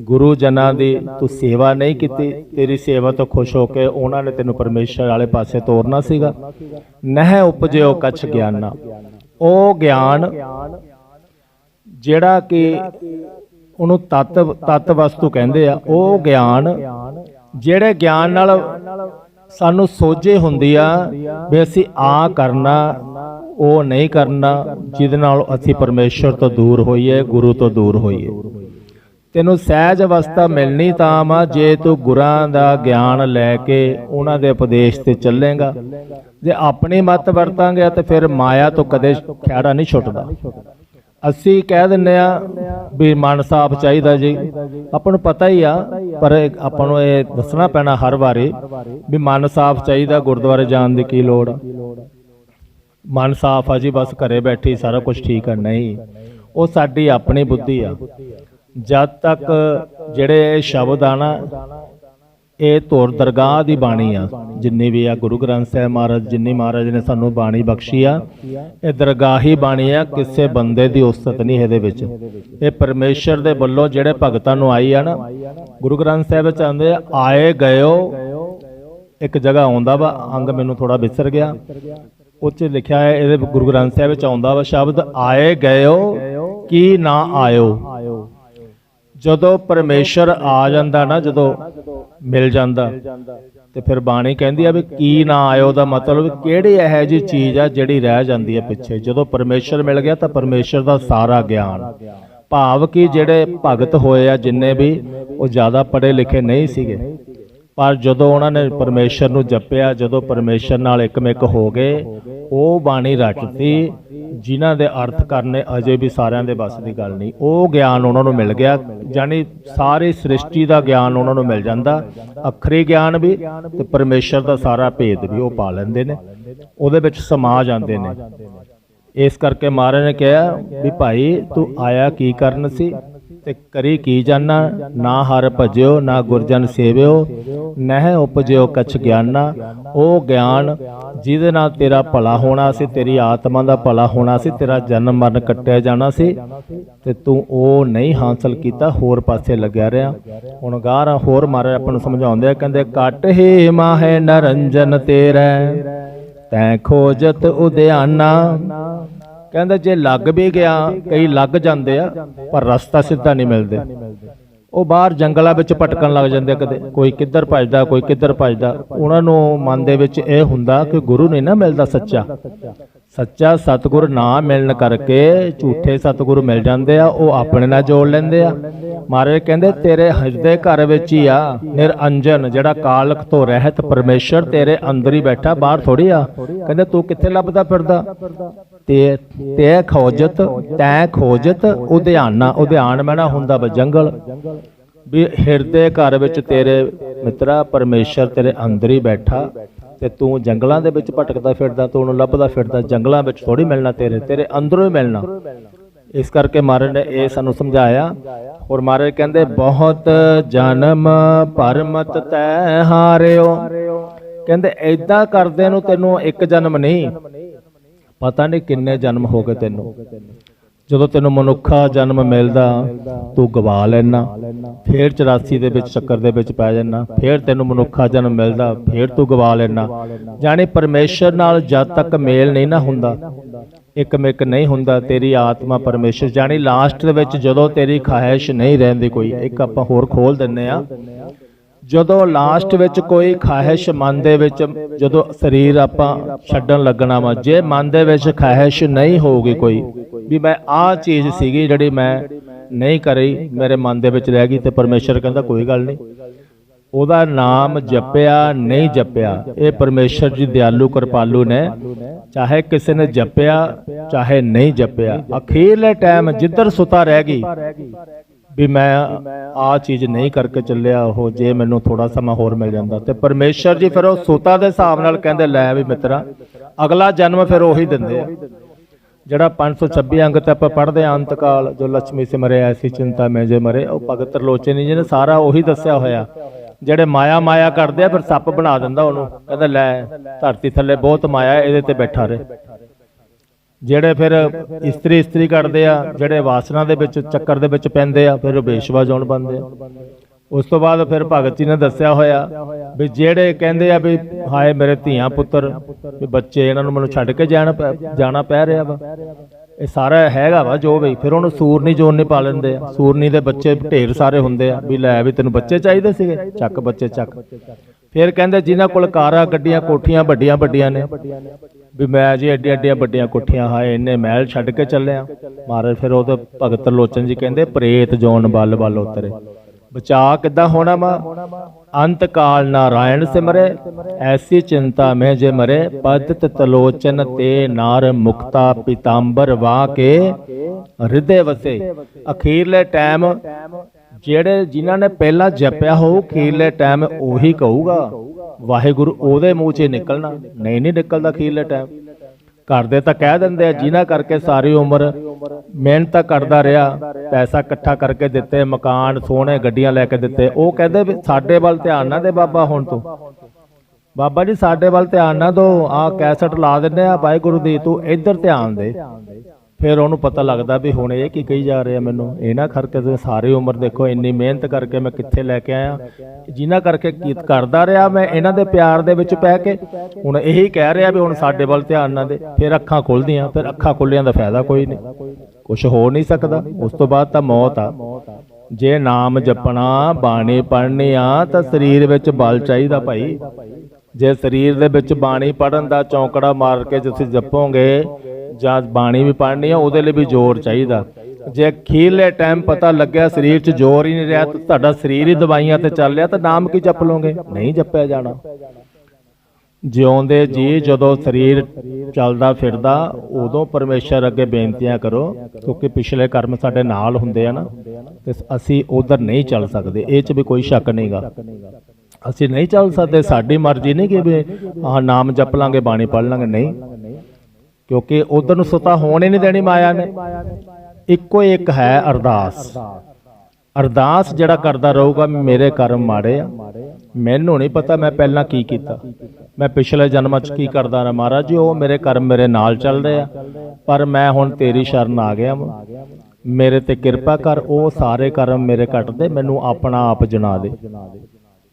ਗੁਰੂ ਜਨਾਂ ਦੀ ਤੂੰ ਸੇਵਾ ਨਹੀਂ ਕੀਤੀ ਤੇਰੀ ਸੇਵਾ ਤੋਂ ਖੁਸ਼ ਹੋ ਕੇ ਉਹਨਾਂ ਨੇ ਤੈਨੂੰ ਪਰਮੇਸ਼ਰ ਵਾਲੇ ਪਾਸੇ ਤੋਰਨਾ ਸੀਗਾ। ਨਹਿ ਉਪਜਿਓ ਕਛ ਗਿਆਨਾ। ਉਹ ਗਿਆਨ ਜਿਹੜਾ ਕਿ ਉਹਨੂੰ ਤਤ ਤਤ ਵਸਤੂ ਕਹਿੰਦੇ ਆ ਉਹ ਗਿਆਨ ਜਿਹੜੇ ਗਿਆਨ ਨਾਲ ਸਾਨੂੰ ਸੋਝੇ ਹੁੰਦੀ ਆ ਵੀ ਅਸੀਂ ਆ ਕਰਨਾ, ਉਹ ਨਹੀਂ ਕਰਨਾ, ਜਿਹਦੇ ਨਾਲ ਅਸੀਂ ਪਰਮੇਸ਼ਰ ਤੋਂ ਦੂਰ ਹੋਈਏ, ਗੁਰੂ ਤੋਂ ਦੂਰ ਹੋਈਏ। ਤੈਨੂੰ ਸਹਿਜ ਅਵਸਥਾ ਮਿਲਣੀ ਤਾਂ ਆ ਜੇ ਤੂੰ ਗੁਰਾਂ ਦਾ ਗਿਆਨ ਲੈ ਕੇ ਉਹਨਾਂ ਦੇ ਉਪਦੇਸ਼ ਤੇ ਚੱਲੇਗਾ। ਜੇ ਆਪਣੀ ਮਤ ਵਰਤਾਂਗੇ ਤਾਂ ਫਿਰ ਮਾਇਆ ਤੋਂ ਕਦੇ ਖਿਆੜਾ ਨਹੀਂ ਛੁੱਟਦਾ। ਅਸੀਂ ਕਹਿ ਦਿੰਨੇ ਆ ਵੀ ਮਨ ਸਾਫ਼ ਚਾਹੀਦਾ ਜੀ। ਆਪਾਂ ਨੂੰ ਪਤਾ ਹੀ ਆ, ਪਰ ਆਪਾਂ ਨੂੰ ਇਹ ਦੱਸਣਾ ਪੈਣਾ ਹਰ ਵਾਰੀ ਵੀ ਮਨ ਸਾਫ਼ ਚਾਹੀਦਾ ਗੁਰਦੁਆਰੇ ਜਾਣ ਦੀ ਕੀ ਲੋੜ। ਮਨ ਸਾਫ਼ ਆ ਜੀ, ਬਸ ਘਰੇ ਬੈਠੀ ਸਾਰਾ ਕੁਝ ਠੀਕ ਆ, ਨਹੀਂ। ਉਹ ਸਾਡੀ ਆਪਣੀ ਬੁੱਧੀ ਆ। ਜਦ ਤੱਕ ਜਿਹੜੇ ਸ਼ਬਦ ਆ ਨਾ ਇਹ ਧੁਰ ਦਰਗਾਹ ਦੀ ਬਾਣੀ ਆ। ਜਿੰਨੀ ਵੀ ਆ ਗੁਰੂ ਗ੍ਰੰਥ ਸਾਹਿਬ ਮਹਾਰਾਜ, ਜਿੰਨੀ ਮਹਾਰਾਜ ਨੇ ਸਾਨੂੰ ਬਾਣੀ ਬਖਸ਼ੀ ਆ, ਇਹ ਦਰਗਾਹੀ ਬਾਣੀ ਆ, ਕਿਸੇ ਬੰਦੇ ਦੀ ਉਸਤਤ ਨਹੀਂ ਇਹਦੇ ਵਿੱਚ। ਇਹ ਪਰਮੇਸ਼ਰ ਦੇ ਵੱਲੋਂ ਜਿਹੜੇ ਭਗਤਾਂ ਨੂੰ ਆਈ ਆ ਨਾ, ਗੁਰੂ ਗ੍ਰੰਥ ਸਾਹਿਬ ਵਿੱਚ ਆਉਂਦੇ ਆਏ ਗਇਓ, ਇੱਕ ਜਗ੍ਹਾ ਆਉਂਦਾ ਵਾ, ਅੰਗ ਮੈਨੂੰ ਥੋੜਾ ਵਿਸਰ ਗਿਆ। ਉਹ 'ਚ ਲਿਖਿਆ ਹੈ, ਇਹਦੇ ਗੁਰੂ ਗ੍ਰੰਥ ਸਾਹਿਬ ਵਿੱਚ ਆਉਂਦਾ ਵਾ ਸ਼ਬਦ, ਆਏ ਗਇਓ, ਕੀ ਨਾ ਆਇਓ। ਜਦੋਂ ਪਰਮੇਸ਼ਰ ਆ ਜਾਂਦਾ ਨਾ ਜਦੋਂ ਮਿਲ ਜਾਂਦਾ ਤੇ ਫਿਰ ਬਾਣੀ ਕਹਿੰਦੀ ਆ ਵੀ ਕੀ ਨਾ ਆਇਓ ਦਾ ਮਤਲਬ ਕਿਹੜੀ ਇਹੋ ਜੀ ਚੀਜ਼ ਆ ਜਿਹੜੀ ਰਹਿ ਜਾਂਦੀ ਹੈ ਪਿੱਛੇ। ਜਦੋਂ ਪਰਮੇਸ਼ਰ ਮਿਲ ਗਿਆ ਤਾਂ ਪਰਮੇਸ਼ਰ ਦਾ ਸਾਰਾ ਗਿਆਨ। ਭਾਵ ਕਿ ਜਿਹੜੇ ਭਗਤ ਹੋਏ ਆ ਜਿੰਨੇ ਵੀ ਉਹ ਜ਼ਿਆਦਾ ਪੜ੍ਹੇ ਲਿਖੇ ਨਹੀਂ ਸੀਗੇ। ਪਰ ਜਦੋਂ ਉਹਨਾਂ ਨੇ ਪਰਮੇਸ਼ਰ ਨੂੰ ਜਪਿਆ, ਜਦੋਂ ਪਰਮੇਸ਼ਰ ਨਾਲ ਇੱਕਮਿਕ ਹੋ ਗਏ, ਉਹ ਬਾਣੀ ਰਚਤੀ ਜਿਨ੍ਹਾਂ ਦੇ ਅਰਥ ਕਰਨੇ ਅਜੇ ਵੀ ਸਾਰਿਆਂ ਦੇ ਵੱਸ ਦੀ ਗੱਲ ਨਹੀਂ। ਉਹ ਗਿਆਨ ਉਹਨਾਂ ਨੂੰ ਮਿਲ ਗਿਆ ਯਾਨੀ ਸਾਰੀ ਸ੍ਰਿਸ਼ਟੀ ਦਾ ਗਿਆਨ ਉਹਨਾਂ ਨੂੰ ਮਿਲ ਜਾਂਦਾ, ਅਖਰੀ ਗਿਆਨ ਵੀ ਤੇ ਪਰਮੇਸ਼ਰ ਦਾ ਸਾਰਾ ਭੇਦ ਵੀ ਉਹ ਪਾ ਲੈਂਦੇ ਨੇ। ਉਹਦੇ ਵਿੱਚ ਸਮਾ ਜਾਂਦੇ ਨੇ। ਇਸ ਕਰਕੇ ਮਹਾਰਾਜ ਨੇ ਕਿਹਾ ਵੀ ਭਾਈ, ਤੂੰ ਆਇਆ ਕੀ ਕਰਨ ਸੀ? ਤੇ ਕਰੀ ਕੀ ਜਾਣਾ ਨਾ ਹਰ ਭਜਿਓ, ਨਾ ਗੁਰਜਨ ਸੇਵਿਓ, ਨਹਿ ਉਪਜਿਓ ਕਛ ਗਿਆਨਾ। ਉਹ ਗਿਆਨ ਜਿਹਦੇ ਨਾਲ ਤੇਰਾ ਭਲਾ ਹੋਣਾ ਸੀ, ਤੇਰੀ ਆਤਮਾ ਦਾ ਭਲਾ ਹੋਣਾ ਸੀ, ਤੇਰਾ ਜਨਮ ਮਰਨ ਕੱਟਿਆ ਜਾਣਾ ਸੀ, ਤੇ ਤੂੰ ਉਹ ਨਹੀਂ ਹਾਸਲ ਕੀਤਾ, ਹੋਰ ਪਾਸੇ ਲੱਗਿਆ ਰਿਹਾ। ਹੁਣ ਗਾਰਾਂ ਹੋਰ ਮਹਾਰਾਜ ਆਪਾਂ ਨੂੰ ਸਮਝਾਉਂਦੇ ਆ, ਕਹਿੰਦੇ, ਕੱਟ ਹੀ ਮਾਹੇ ਨਰੰਜਨ ਤੇਰੇ, ਤੈਂ ਖੋਜਤ ਉਦਿਆਨਾ ਕਹਿੰਦਾ ਜੇ ਲੱਗ ਵੀ ਗਿਆ, ਕਈ ਲੱਗ ਜਾਂਦੇ ਆ, ਪਰ ਰਸਤਾ ਸਿੱਧਾ ਨਹੀਂ ਮਿਲਦੇ। ਉਹ ਬਾਹਰ ਜੰਗਲਾਂ ਵਿੱਚ ਭਟਕਣ ਲੱਗ ਜਾਂਦੇ ਕਦੇ। ਕੋਈ ਕਿੱਧਰ ਭੱਜਦਾ, ਕੋਈ ਕਿੱਧਰ ਭੱਜਦਾ। ਉਹਨਾਂ ਨੂੰ ਮਨ ਦੇ ਵਿੱਚ ਇਹ ਹੁੰਦਾ ਕਿ ਗੁਰੂ ਨਹੀਂ ਨਾ ਮਿਲਦਾ ਸੱਚਾ। ਸੱਚਾ ਸਤਿਗੁਰ ਨਾ ਮਿਲਣ ਕਰਕੇ ਝੂਠੇ ਸਤਿਗੁਰ ਮਿਲ ਜਾਂਦੇ ਆ, ਉਹ ਆਪਣੇ ਨਾਲ ਜੋੜ ਲੈਂਦੇ ਆ। ਮਹਾਰਾਜ ਕਹਿੰਦੇ, ਤੇਰੇ ਹਿਰਦੇ ਘਰ ਵਿੱਚ ਹੀ ਆ ਨਿਰੰਜਨ ਜਿਹੜਾ ਕਾਲਕ ਤੋਂ ਰਹਿਤ ਪਰਮੇਸ਼ਰ ਤੇਰੇ ਅੰਦਰ ਹੀ ਬੈਠਾ, ਬਾਹਰ ਥੋੜੀ ਆ। ਕਹਿੰਦੇ, ਤੂੰ ਕਿੱਥੇ ਲੱਭਦਾ ਫਿਰਦਾ? ਤੇ ਤੇ ਖੋਜਤ, ਤੈ ਖੋਜਤ ਉਧਿਆਨਾ ਉਧਿਆਨ ਮੈਨਾ ਹੁੰਦਾ ਵਾ ਜੰਗਲ। ਵੀ ਹਿਰਦੇ ਘਰ ਵਿੱਚ ਤੇਰੇ ਮਿੱਤਰਾ, ਪਰਮੇਸ਼ਰ ਤੇਰੇ ਅੰਦਰ ਹੀ ਬੈਠਾ। ਤੇ ਤੂੰ ਜੰਗਲਾਂ ਦੇ ਵਿੱਚ ਭਟਕਦਾ ਫਿਰਦਾ, ਤੂੰ ਉਹਨੂੰ ਲੱਭਦਾ ਫਿਰਦਾ, ਜੰਗਲਾਂ ਵਿੱਚ ਥੋੜੀ ਮਿਲਣਾ ਤੇਰੇ ਤੇਰੇ ਅੰਦਰੋਂ ਹੀ ਮਿਲਣਾ। ਇਸ ਕਰਕੇ ਮਹਾਰਾਜ ਨੇ ਇਹ ਸਾਨੂੰ ਸਮਝਾਇਆ ਔਰ ਮਹਾਰਾਜ ਕਹਿੰਦੇ, ਬਹੁਤ ਜਨਮ ਪਰਮਤ ਤੈ ਹਾਰਿਓ। ਕਹਿੰਦੇ ਐਦਾਂ ਕਰਦੇ ਨੂੰ ਤੈਨੂੰ ਇੱਕ ਜਨਮ ਨਹੀਂ, ਪਤਾ ਨਹੀਂ ਕਿੰਨੇ ਜਨਮ ਹੋ ਗਏ ਤੈਨੂੰ। ਜਦੋਂ ਤੈਨੂੰ ਮਨੁੱਖਾ ਜਨਮ ਮਿਲਦਾ, ਤੂੰ ਗਵਾ ਲੈਣਾ ਫੇਰ 84 ਦੇ ਵਿੱਚ ਚੱਕਰ ਦੇ ਵਿੱਚ ਪੈ ਜਾਣਾ ਫੇਰ ਤੈਨੂੰ ਮਨੁੱਖਾ ਜਨਮ ਮਿਲਦਾ, ਫੇਰ ਤੂੰ ਗਵਾ ਲੈਣਾ ਜਾਣੀ ਪਰਮੇਸ਼ਰ ਨਾਲ ਜਦ ਤੱਕ ਮੇਲ ਨਹੀਂ ਨਾ ਹੁੰਦਾ ਇੱਕ ਮਿਕ ਨਹੀਂ ਹੁੰਦਾ ਤੇਰੀ ਆਤਮਾ ਪਰਮੇਸ਼ਰ। ਜਾਣੀ ਲਾਸਟ ਦੇ ਵਿੱਚ ਜਦੋਂ ਤੇਰੀ ਖਾਹਿਸ਼ ਨਹੀਂ ਰਹਿੰਦੀ ਕੋਈ, ਇੱਕ ਆਪਾਂ ਹੋਰ ਖੋਲ ਦਿੰਨੇ ਆ। ਜਦੋਂ ਲਾਸਟ ਵਿੱਚ ਕੋਈ ਖਾਹਿਸ਼ ਮਨ ਦੇ ਵਿੱਚ, ਜਦੋਂ ਸਰੀਰ ਆਪਾਂ ਛੱਡਣ ਲੱਗਣਾ ਵਾ, ਜੇ ਮਨ ਦੇ ਵਿੱਚ ਖਾਹਿਸ਼ ਨਹੀਂ ਹੋਊਗੀ ਕੋਈ ਵੀ ਮੈਂ ਆਹ ਚੀਜ਼ ਸੀਗੀ ਜਿਹੜੀ ਮੈਂ ਨਹੀਂ ਕਰੀ ਮੇਰੇ ਮਨ ਦੇ ਵਿੱਚ ਰਹਿ ਗਈ ਤੇ ਪਰਮੇਸ਼ਰ ਕਹਿੰਦਾ ਕੋਈ ਗੱਲ ਨਹੀਂ। ਉਹਦਾ ਨਾਮ ਜਪਿਆ ਨਹੀਂ ਜਪਿਆ। ਇਹ ਪਰਮੇਸ਼ਰ ਜੀ ਦਿਆਲੂ ਕਿਰਪਾਲੂ ਨੇ। ਚਾਹੇ ਕਿਸੇ ਨੇ ਜਪਿਆ ਚਾਹੇ ਨਹੀਂ ਜਪਿਆ। ਅਖੀਰਲੇ ਟਾਈਮ ਜਿੱਧਰ ਸੁਤਾ ਰਹਿ ਗਈ ਵੀ ਮੈਂ ਆ ਚੀਜ਼ ਨਹੀਂ ਕਰਕੇ ਚੱਲਿਆ ਉਹ ਜੇ ਮੈਨੂੰ ਥੋੜਾ ਸਮਾਂ ਹੋਰ ਮਿਲ ਜਾਂਦਾ। ਤੇ ਪਰਮੇਸ਼ਰ ਜੀ ਫਿਰ ਉਹ ਸੁਤਾ ਦੇ ਹਿਸਾਬ ਨਾਲ ਕਹਿੰਦੇ ਲੈ ਵੀ ਮਿੱਤਰਾ ਅਗਲਾ ਜਨਮ ਫਿਰ ਉਹੀ ਦਿੰਦੇ ਆ। ਜਿਹੜਾ 526 ਅੰਗ ਤੇ ਆਪਾਂ ਪੜ੍ਹਦੇ ਆਂ ਅੰਤਕਾਲ, ਜੋ ਲక్ష్ਮੀ ਸਿਮਰੇ ਐਸੀ ਚਿੰਤਾ ਮੈਂ ਜੇ ਮਰੇ, ਉਹ ਭਗਤ ਤਰਲੋਚਨੀ ਜੀ ਨੇ ਸਾਰਾ ਉਹੀ ਦੱਸਿਆ ਹੋਇਆ। ਜਿਹੜੇ ਮਾਇਆ ਮਾਇਆ ਕਰਦੇ ਆ, ਫਿਰ ਸੱਪ ਬਣਾ ਦਿੰਦਾ ਉਹਨੂੰ, ਕਹਿੰਦਾ ਲੈ, ਧਰਤੀ ਥੱਲੇ ਬਹੁਤ ਮਾਇਆ ਇਹਦੇ ਤੇ ਬੈਠਾ ਰਹੇ। ਜਿਹੜੇ ਫਿਰ ਇਸਤਰੀ ਇਸਤਰੀ ਕਰਦੇ ਆ, ਜਿਹੜੇ ਵਾਸਨਾ ਦੇ ਵਿੱਚ, ਚੱਕਰ ਦੇ ਵਿੱਚ ਪੈਂਦੇ ਆ, ਫਿਰ ਉਹ ਬੇਸ਼ਵਾ ਜੌਣ ਬਣਦੇ ਆ। ਉਸ ਤੋਂ ਬਾਅਦ ਫਿਰ ਭਗਤ ਜੀ ਨੇ ਦੱਸਿਆ ਹੋਇਆ ਵੀ ਜਿਹੜੇ ਕਹਿੰਦੇ ਆ ਵੀ ਹਾਏ ਮੇਰੇ ਧੀਆਂ ਪੁੱਤਰ, ਵੀ ਬੱਚੇ ਇਹਨਾਂ ਨੂੰ ਮੈਨੂੰ ਛੱਡ ਕੇ ਜਾਣਾ ਪੈ- ਜਾਣਾ ਪੈ ਰਿਹਾ ਵਾ। ਇਹ ਸਾਰਾ ਹੈਗਾ ਵਾ ਜੋ ਵੀ, ਫਿਰ ਉਹਨੂੰ ਸੂਰਨੀ ਜੋਨ ਪਾ ਲੈਂਦੇ ਆ। ਸੂਰਨੀ ਦੇ ਬੱਚੇ ਢੇਰ ਸਾਰੇ ਹੁੰਦੇ ਆ ਵੀ ਲੈ ਵੀ ਤੈਨੂੰ ਬੱਚੇ ਚਾਹੀਦੇ ਸੀਗੇ, ਚੱਕ ਬੱਚੇ, ਚੱਕ। ਫਿਰ ਕਹਿੰਦੇ ਜਿਨ੍ਹਾਂ ਕੋਲ ਕਾਰਾਂ, ਗੱਡੀਆਂ, ਕੋਠੀਆਂ ਵੱਡੀਆਂ ਵੱਡੀਆਂ ਨੇ, ਵੀ ਮੈਂ ਜੀ ਐਡੀਆਂ ਐਡੀਆਂ ਵੱਡੀਆਂ ਕੋਠੀਆਂ, ਹਾਏ ਇੰਨੇ ਮਹਿਲ ਛੱਡ ਕੇ ਚੱਲਿਆ ਮਹਾਰਾਜ ਫਿਰ ਉਹ ਤੇ ਭਗਤ ਲੋਚਨ ਜੀ ਕਹਿੰਦੇ, ਪ੍ਰੇਤ ਜੋਨ ਬਲ ਬਲ ਉਤਰੇ। ਬਚਾ ਕਿੱਦਾਂ ਹੋਣਾ ਵਾ ਅੰਤ ਕਾਲ ਨਾਰਾਇਣ ਸਿਮਰੇ, ਐਸੀ ਚਿੰਤਾ ਮੈਂ ਜੇ ਮਰੇ ਪਦਤ ਤਲੋਚਨ ਤੇ ਨਾਰ ਮੁਕਤਾ ਪੀਤਾੰਬਰ ਵਾ ਕੇ ਹਿਰਦੇ ਵਸੇ। ਅਖੀਰਲੇ ਟਾਈਮ ਜਿਹੜੇ ਜਿਨ੍ਹਾਂ ਨੇ ਪਹਿਲਾਂ ਜਪਿਆ ਹੋਊ, ਅਖੀਰਲੇ ਟਾਈਮ ਉਹੀ ਕਹੂਗਾ। ਵਾਹਿਗੁਰੂ ਉਹਦੇ ਮੂੰਹ 'ਚ ਨਿਕਲਣਾ। ਨਹੀਂ ਨਹੀਂ ਨਿਕਲਦਾ ਅਖੀਰਲੇ ਟਾਈਮ। ਕਰਦੇ ਤਾਂ ਕਹਿ ਦਿੰਦੇ ਆ, ਜਿਨ੍ਹਾਂ ਕਰਕੇ ਸਾਰੀ ਉਮਰ ਮਿਹਨਤ ਕਰਦਾ ਰਿਹਾ, ਪੈਸਾ ਇਕੱਠਾ ਕਰਕੇ ਦਿੱਤੇ, ਮਕਾਨ, ਸੋਹਣੇ ਗੱਡੀਆਂ ਲੈ ਕੇ ਦਿੱਤੇ। ਉਹ ਕਹਿੰਦੇ ਵੀ ਸਾਡੇ ਵੱਲ ਧਿਆਨ ਨਾ ਦੇ ਬਾਬਾ ਹੁਣ ਤੂੰ। ਬਾਬਾ ਜੀ, ਸਾਡੇ ਵੱਲ ਧਿਆਨ ਨਾ ਦੋ ਆਹ ਕੈਸਟ ਲਾ ਦਿੰਦੇ ਆ, ਵਾਹਿਗੁਰੂ ਦੀ, ਤੂੰ ਇੱਧਰ ਧਿਆਨ ਦੇ। ਫਿਰ ਉਹਨੂੰ ਪਤਾ ਲੱਗਦਾ ਵੀ ਹੁਣ ਇਹ ਕੀ ਕਹੀ ਜਾ ਰਿਹਾ ਮੈਨੂੰ। ਇਹਨਾਂ ਕਰਕੇ ਤੇ ਸਾਰੀ ਉਮਰ ਦੇਖੋ, ਇੰਨੀ ਮਿਹਨਤ ਕਰਕੇ ਮੈਂ ਕਿੱਥੇ ਲੈ ਕੇ ਆਇਆ। ਜਿਨ੍ਹਾਂ ਕਰਕੇ ਕੀਤ ਕਰਦਾ ਰਿਹਾ ਮੈਂ ਇਹਨਾਂ ਦੇ ਪਿਆਰ ਦੇ ਵਿੱਚ ਪੈ ਕੇ। ਹੁਣ ਇਹੀ ਕਹਿ ਰਿਹਾ ਵੀ ਹੁਣ ਸਾਡੇ ਵੱਲ ਧਿਆਨ ਨਾ ਦੇ, ਫਿਰ ਅੱਖਾਂ ਖੁੱਲਦੀਆਂ, ਫਿਰ ਅੱਖਾਂ ਖੁੱਲਿਆਂ ਦਾ ਫਾਇਦਾ ਕੋਈ ਨਹੀਂ। ਕੁਝ ਹੋ ਨਹੀਂ ਸਕਦਾ। ਉਸ ਤੋਂ ਬਾਅਦ ਤਾਂ ਮੌਤ ਆ। ਜੇ ਨਾਮ ਜਪਣਾ, ਬਾਣੀ ਪੜ੍ਹਨੀ ਆ, ਤਾਂ ਸਰੀਰ ਵਿੱਚ ਬਲ ਚਾਹੀਦਾ ਭਾਈ। ਜੇ ਸਰੀਰ ਦੇ ਵਿੱਚ ਬਾਣੀ ਪੜਨ ਦਾ ਚੌਂਕੜਾ ਮਾਰ ਕੇ ਤੁਸੀਂ ਜਪੋਗੇ ਜਾਂ ਬਾਣੀ ਵੀ ਪੜ੍ਹਨੀ ਆ, ਉਹਦੇ ਲਈ ਵੀ ਜ਼ੋਰ ਚਾਹੀਦਾ। ਜੇ ਅਖੀਰਲੇ ਟਾਈਮ ਪਤਾ ਲੱਗਿਆ ਸਰੀਰ 'ਚ ਜ਼ੋਰ ਹੀ ਨਹੀਂ ਰਿਹਾ ਤੁਹਾਡਾ ਸਰੀਰ ਹੀ ਦਵਾਈਆਂ ਤੇ ਚੱਲ ਰਿਹਾ, ਤਾਂ ਨਾਮ ਕੀ ਜਪ ਲਓਗੇ? ਨਹੀਂ ਜਪਿਆ ਜਾਣਾ। ਜਿਉਂਦੇ ਜੀ ਜਦੋਂ ਸਰੀਰ ਚੱਲਦਾ ਫਿਰਦਾ, ਉਦੋਂ ਪਰਮੇਸ਼ਰ ਅੱਗੇ ਬੇਨਤੀਆਂ ਕਰੋ, ਕਿਉਂਕਿ ਪਿਛਲੇ ਕਰਮ ਸਾਡੇ ਨਾਲ ਹੁੰਦੇ ਆ ਨਾ, ਤੇ ਅਸੀਂ ਉਧਰ ਨਹੀਂ ਚੱਲ ਸਕਦੇ, ਇਹ 'ਚ ਵੀ ਕੋਈ ਸ਼ੱਕ ਨਹੀਂਗਾ। ਅਸੀਂ ਨਹੀਂ ਚੱਲ ਸਕਦੇ, ਸਾਡੀ ਮਰਜ਼ੀ ਨਹੀਂ ਕਿ ਵੀ ਆਹ ਨਾਮ ਜਪ ਲਾਂਗੇ, ਬਾਣੀ ਪੜ ਲਾਂਗੇ, ਨਹੀਂ। ਕਿਉਂਕਿ ਉਧਰ ਨੂੰ ਸੁਤਾ ਹੋਣ ਹੀ ਨਹੀਂ ਦੇਣੀ ਮਾਇਆ ਨੇ। ਇੱਕੋ ਇੱਕ ਹੈ ਅਰਦਾਸ। ਅਰਦਾਸ ਜਿਹੜਾ ਕਰਦਾ ਰਹੂਗਾ, ਮੇਰੇ ਕਰਮ ਮਾੜੇ ਆ। ਮੈਨੂੰ ਨਹੀਂ ਪਤਾ ਮੈਂ ਪਹਿਲਾਂ ਕੀ ਕੀਤਾ। ਮੈਂ ਪਿਛਲੇ ਜਨਮਾਂ 'ਚ ਕੀ ਕਰਦਾ ਰਿਹਾ ਮਹਾਰਾਜ ਜੀ, ਉਹ ਮੇਰੇ ਕਰਮ ਮੇਰੇ ਨਾਲ ਚੱਲ ਰਹੇ ਆ। ਪਰ ਮੈਂ ਹੁਣ ਤੇਰੀ ਸ਼ਰਨ ਆ ਗਿਆ ਵਾਂ। ਮੇਰੇ ਤੇ ਕਿਰਪਾ ਕਰ, ਉਹ ਸਾਰੇ ਕਰਮ ਮੇਰੇ ਕੱਟ ਦੇ ਮੈਨੂੰ ਆਪਣਾ ਆਪ ਜਨਾ ਦੇ।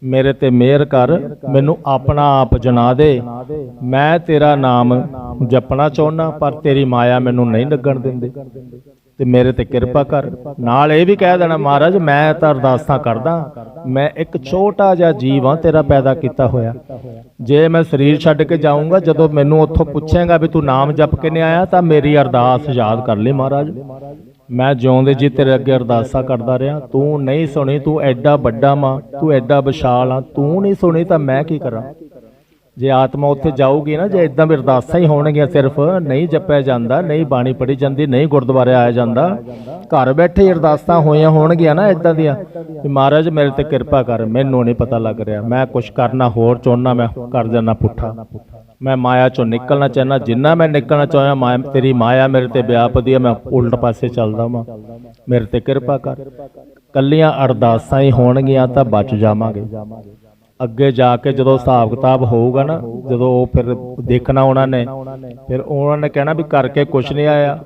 ਮੇਰੇ ਤੇ ਮਿਹਰ ਕਰ, ਮੈਨੂੰ ਆਪਣਾ ਆਪ ਜਨਾ ਦੇ। ਮੈਂ ਤੇਰਾ ਨਾਮ ਜਪਣਾ ਚਾਹੁੰਦਾ ਪਰ ਤੇਰੀ ਮਾਇਆ ਮੈਨੂੰ ਨਹੀਂ ਲੱਗਣ ਦਿੰਦੀ। ਤੇ ਮੇਰੇ ਤੇ ਕਿਰਪਾ ਕਰ। ਨਾਲ ਇਹ ਵੀ ਕਹਿ ਦੇਣਾ, ਮਹਾਰਾਜ, ਮੈਂ ਤਾਂ ਅਰਦਾਸਾਂ ਕਰਦਾ। ਮੈਂ ਇੱਕ ਛੋਟਾ ਜਿਹਾ ਜੀਵ ਹਾਂ, ਤੇਰਾ ਪੈਦਾ ਕੀਤਾ ਹੋਇਆ। ਜੇ ਮੈਂ ਸਰੀਰ ਛੱਡ ਕੇ ਜਾਊਂਗਾ, ਜਦੋਂ ਮੈਨੂੰ ਉੱਥੋਂ ਪੁੱਛੇਗਾ ਵੀ ਤੂੰ ਨਾਮ ਜਪ ਕੇ ਨਹੀਂ ਆਇਆ, ਤਾਂ ਮੇਰੀ ਅਰਦਾਸ ਯਾਦ ਕਰ ਲਈ, ਮਹਾਰਾਜ। ਮੈਂ ਜਿਉਂਦੇ ਜੀ ਤੇਰੇ ਅੱਗੇ ਅਰਦਾਸਾਂ ਕਰਦਾ ਰਿਹਾ। ਤੂੰ ਨਹੀਂ ਸੁਣੀ, ਤੂੰ ਐਡਾ ਵੱਡਾ ਮਾਂ, ਤੂੰ ਐਡਾ ਵਿਸ਼ਾਲ ਆ, ਤੂੰ ਨਹੀਂ ਸੁਣੀ ਤਾਂ ਮੈਂ ਕੀ ਕਰਾਂ? ਜੇ ਆਤਮਾ ਉੱਥੇ ਜਾਊਗੀ ਨਾ, ਜੇ ਇਦਾਂ ਵੀ ਅਰਦਾਸਾਂ ਹੀ ਹੋਣਗੀਆਂ ਸਿਰਫ, ਨਹੀਂ ਜਪਿਆ ਜਾਂਦਾ, ਨਹੀਂ ਬਾਣੀ ਪੜੀ ਜਾਂਦੀ, ਨਹੀਂ ਗੁਰਦੁਆਰੇ ਆਇਆ ਜਾਂਦਾ, ਘਰ ਬੈਠੇ ਅਰਦਾਸਾਂ ਹੋਈਆਂ ਹੋਣਗੀਆਂ ਨਾ ਇਦਾਂ ਦੀਆਂ। ਵੀ ਮਹਾਰਾਜ, ਮੇਰੇ ਤੇ ਕਿਰਪਾ ਕਰ, ਮੈਨੂੰ ਨਹੀਂ ਪਤਾ ਲੱਗ ਰਿਹਾ। ਮੈਂ ਕੁਝ ਕਰਨਾ ਹੋਰ ਚਾਹੁੰਨਾ, ਮੈਂ ਕਰ ਜਾਣਾ ਪੁੱਠਾ। ਮੈਂ ਮਾਇਆ ਚੋਂ ਨਿਕਲਣਾ ਚਾਹਨਾ ਜਿੰਨਾ ਮੈਂ ਨਿਕਲਣਾ ਚਾਹਾਂ ਮਾਇਆ, ਤੇਰੀ ਮਾਇਆ ਮੇਰੇ ਤੇ ਵਿਆਪਦੀ ਹੈ ਮੈਂ ਉਲਟ ਪਾਸੇ ਚੱਲਦਾ ਵਾਂ। ਮੇਰੇ ਤੇ ਕਿਰਪਾ ਕਰ। ਕੱਲੀਆਂ ਅਰਦਾਸਾਂ ਹੀ ਹੋਣਗੀਆਂ ਤਾਂ ਬਚ ਜਾਵਾਂਗੇ। ਅੱਗੇ ਜਾ ਕੇ ਜਦੋਂ ਹਿਸਾਬ ਕਿਤਾਬ ਹੋਊਗਾ ਨਾ, ਜਦੋਂ ਉਹ ਫਿਰ ਦੇਖਣਾ ਉਹਨਾਂ ਨੇ, ਫਿਰ ਉਹਨਾਂ ਨੇ ਕਹਿਣਾ ਵੀ ਕਰਕੇ ਕੁਝ ਨਹੀਂ ਆਇਆ।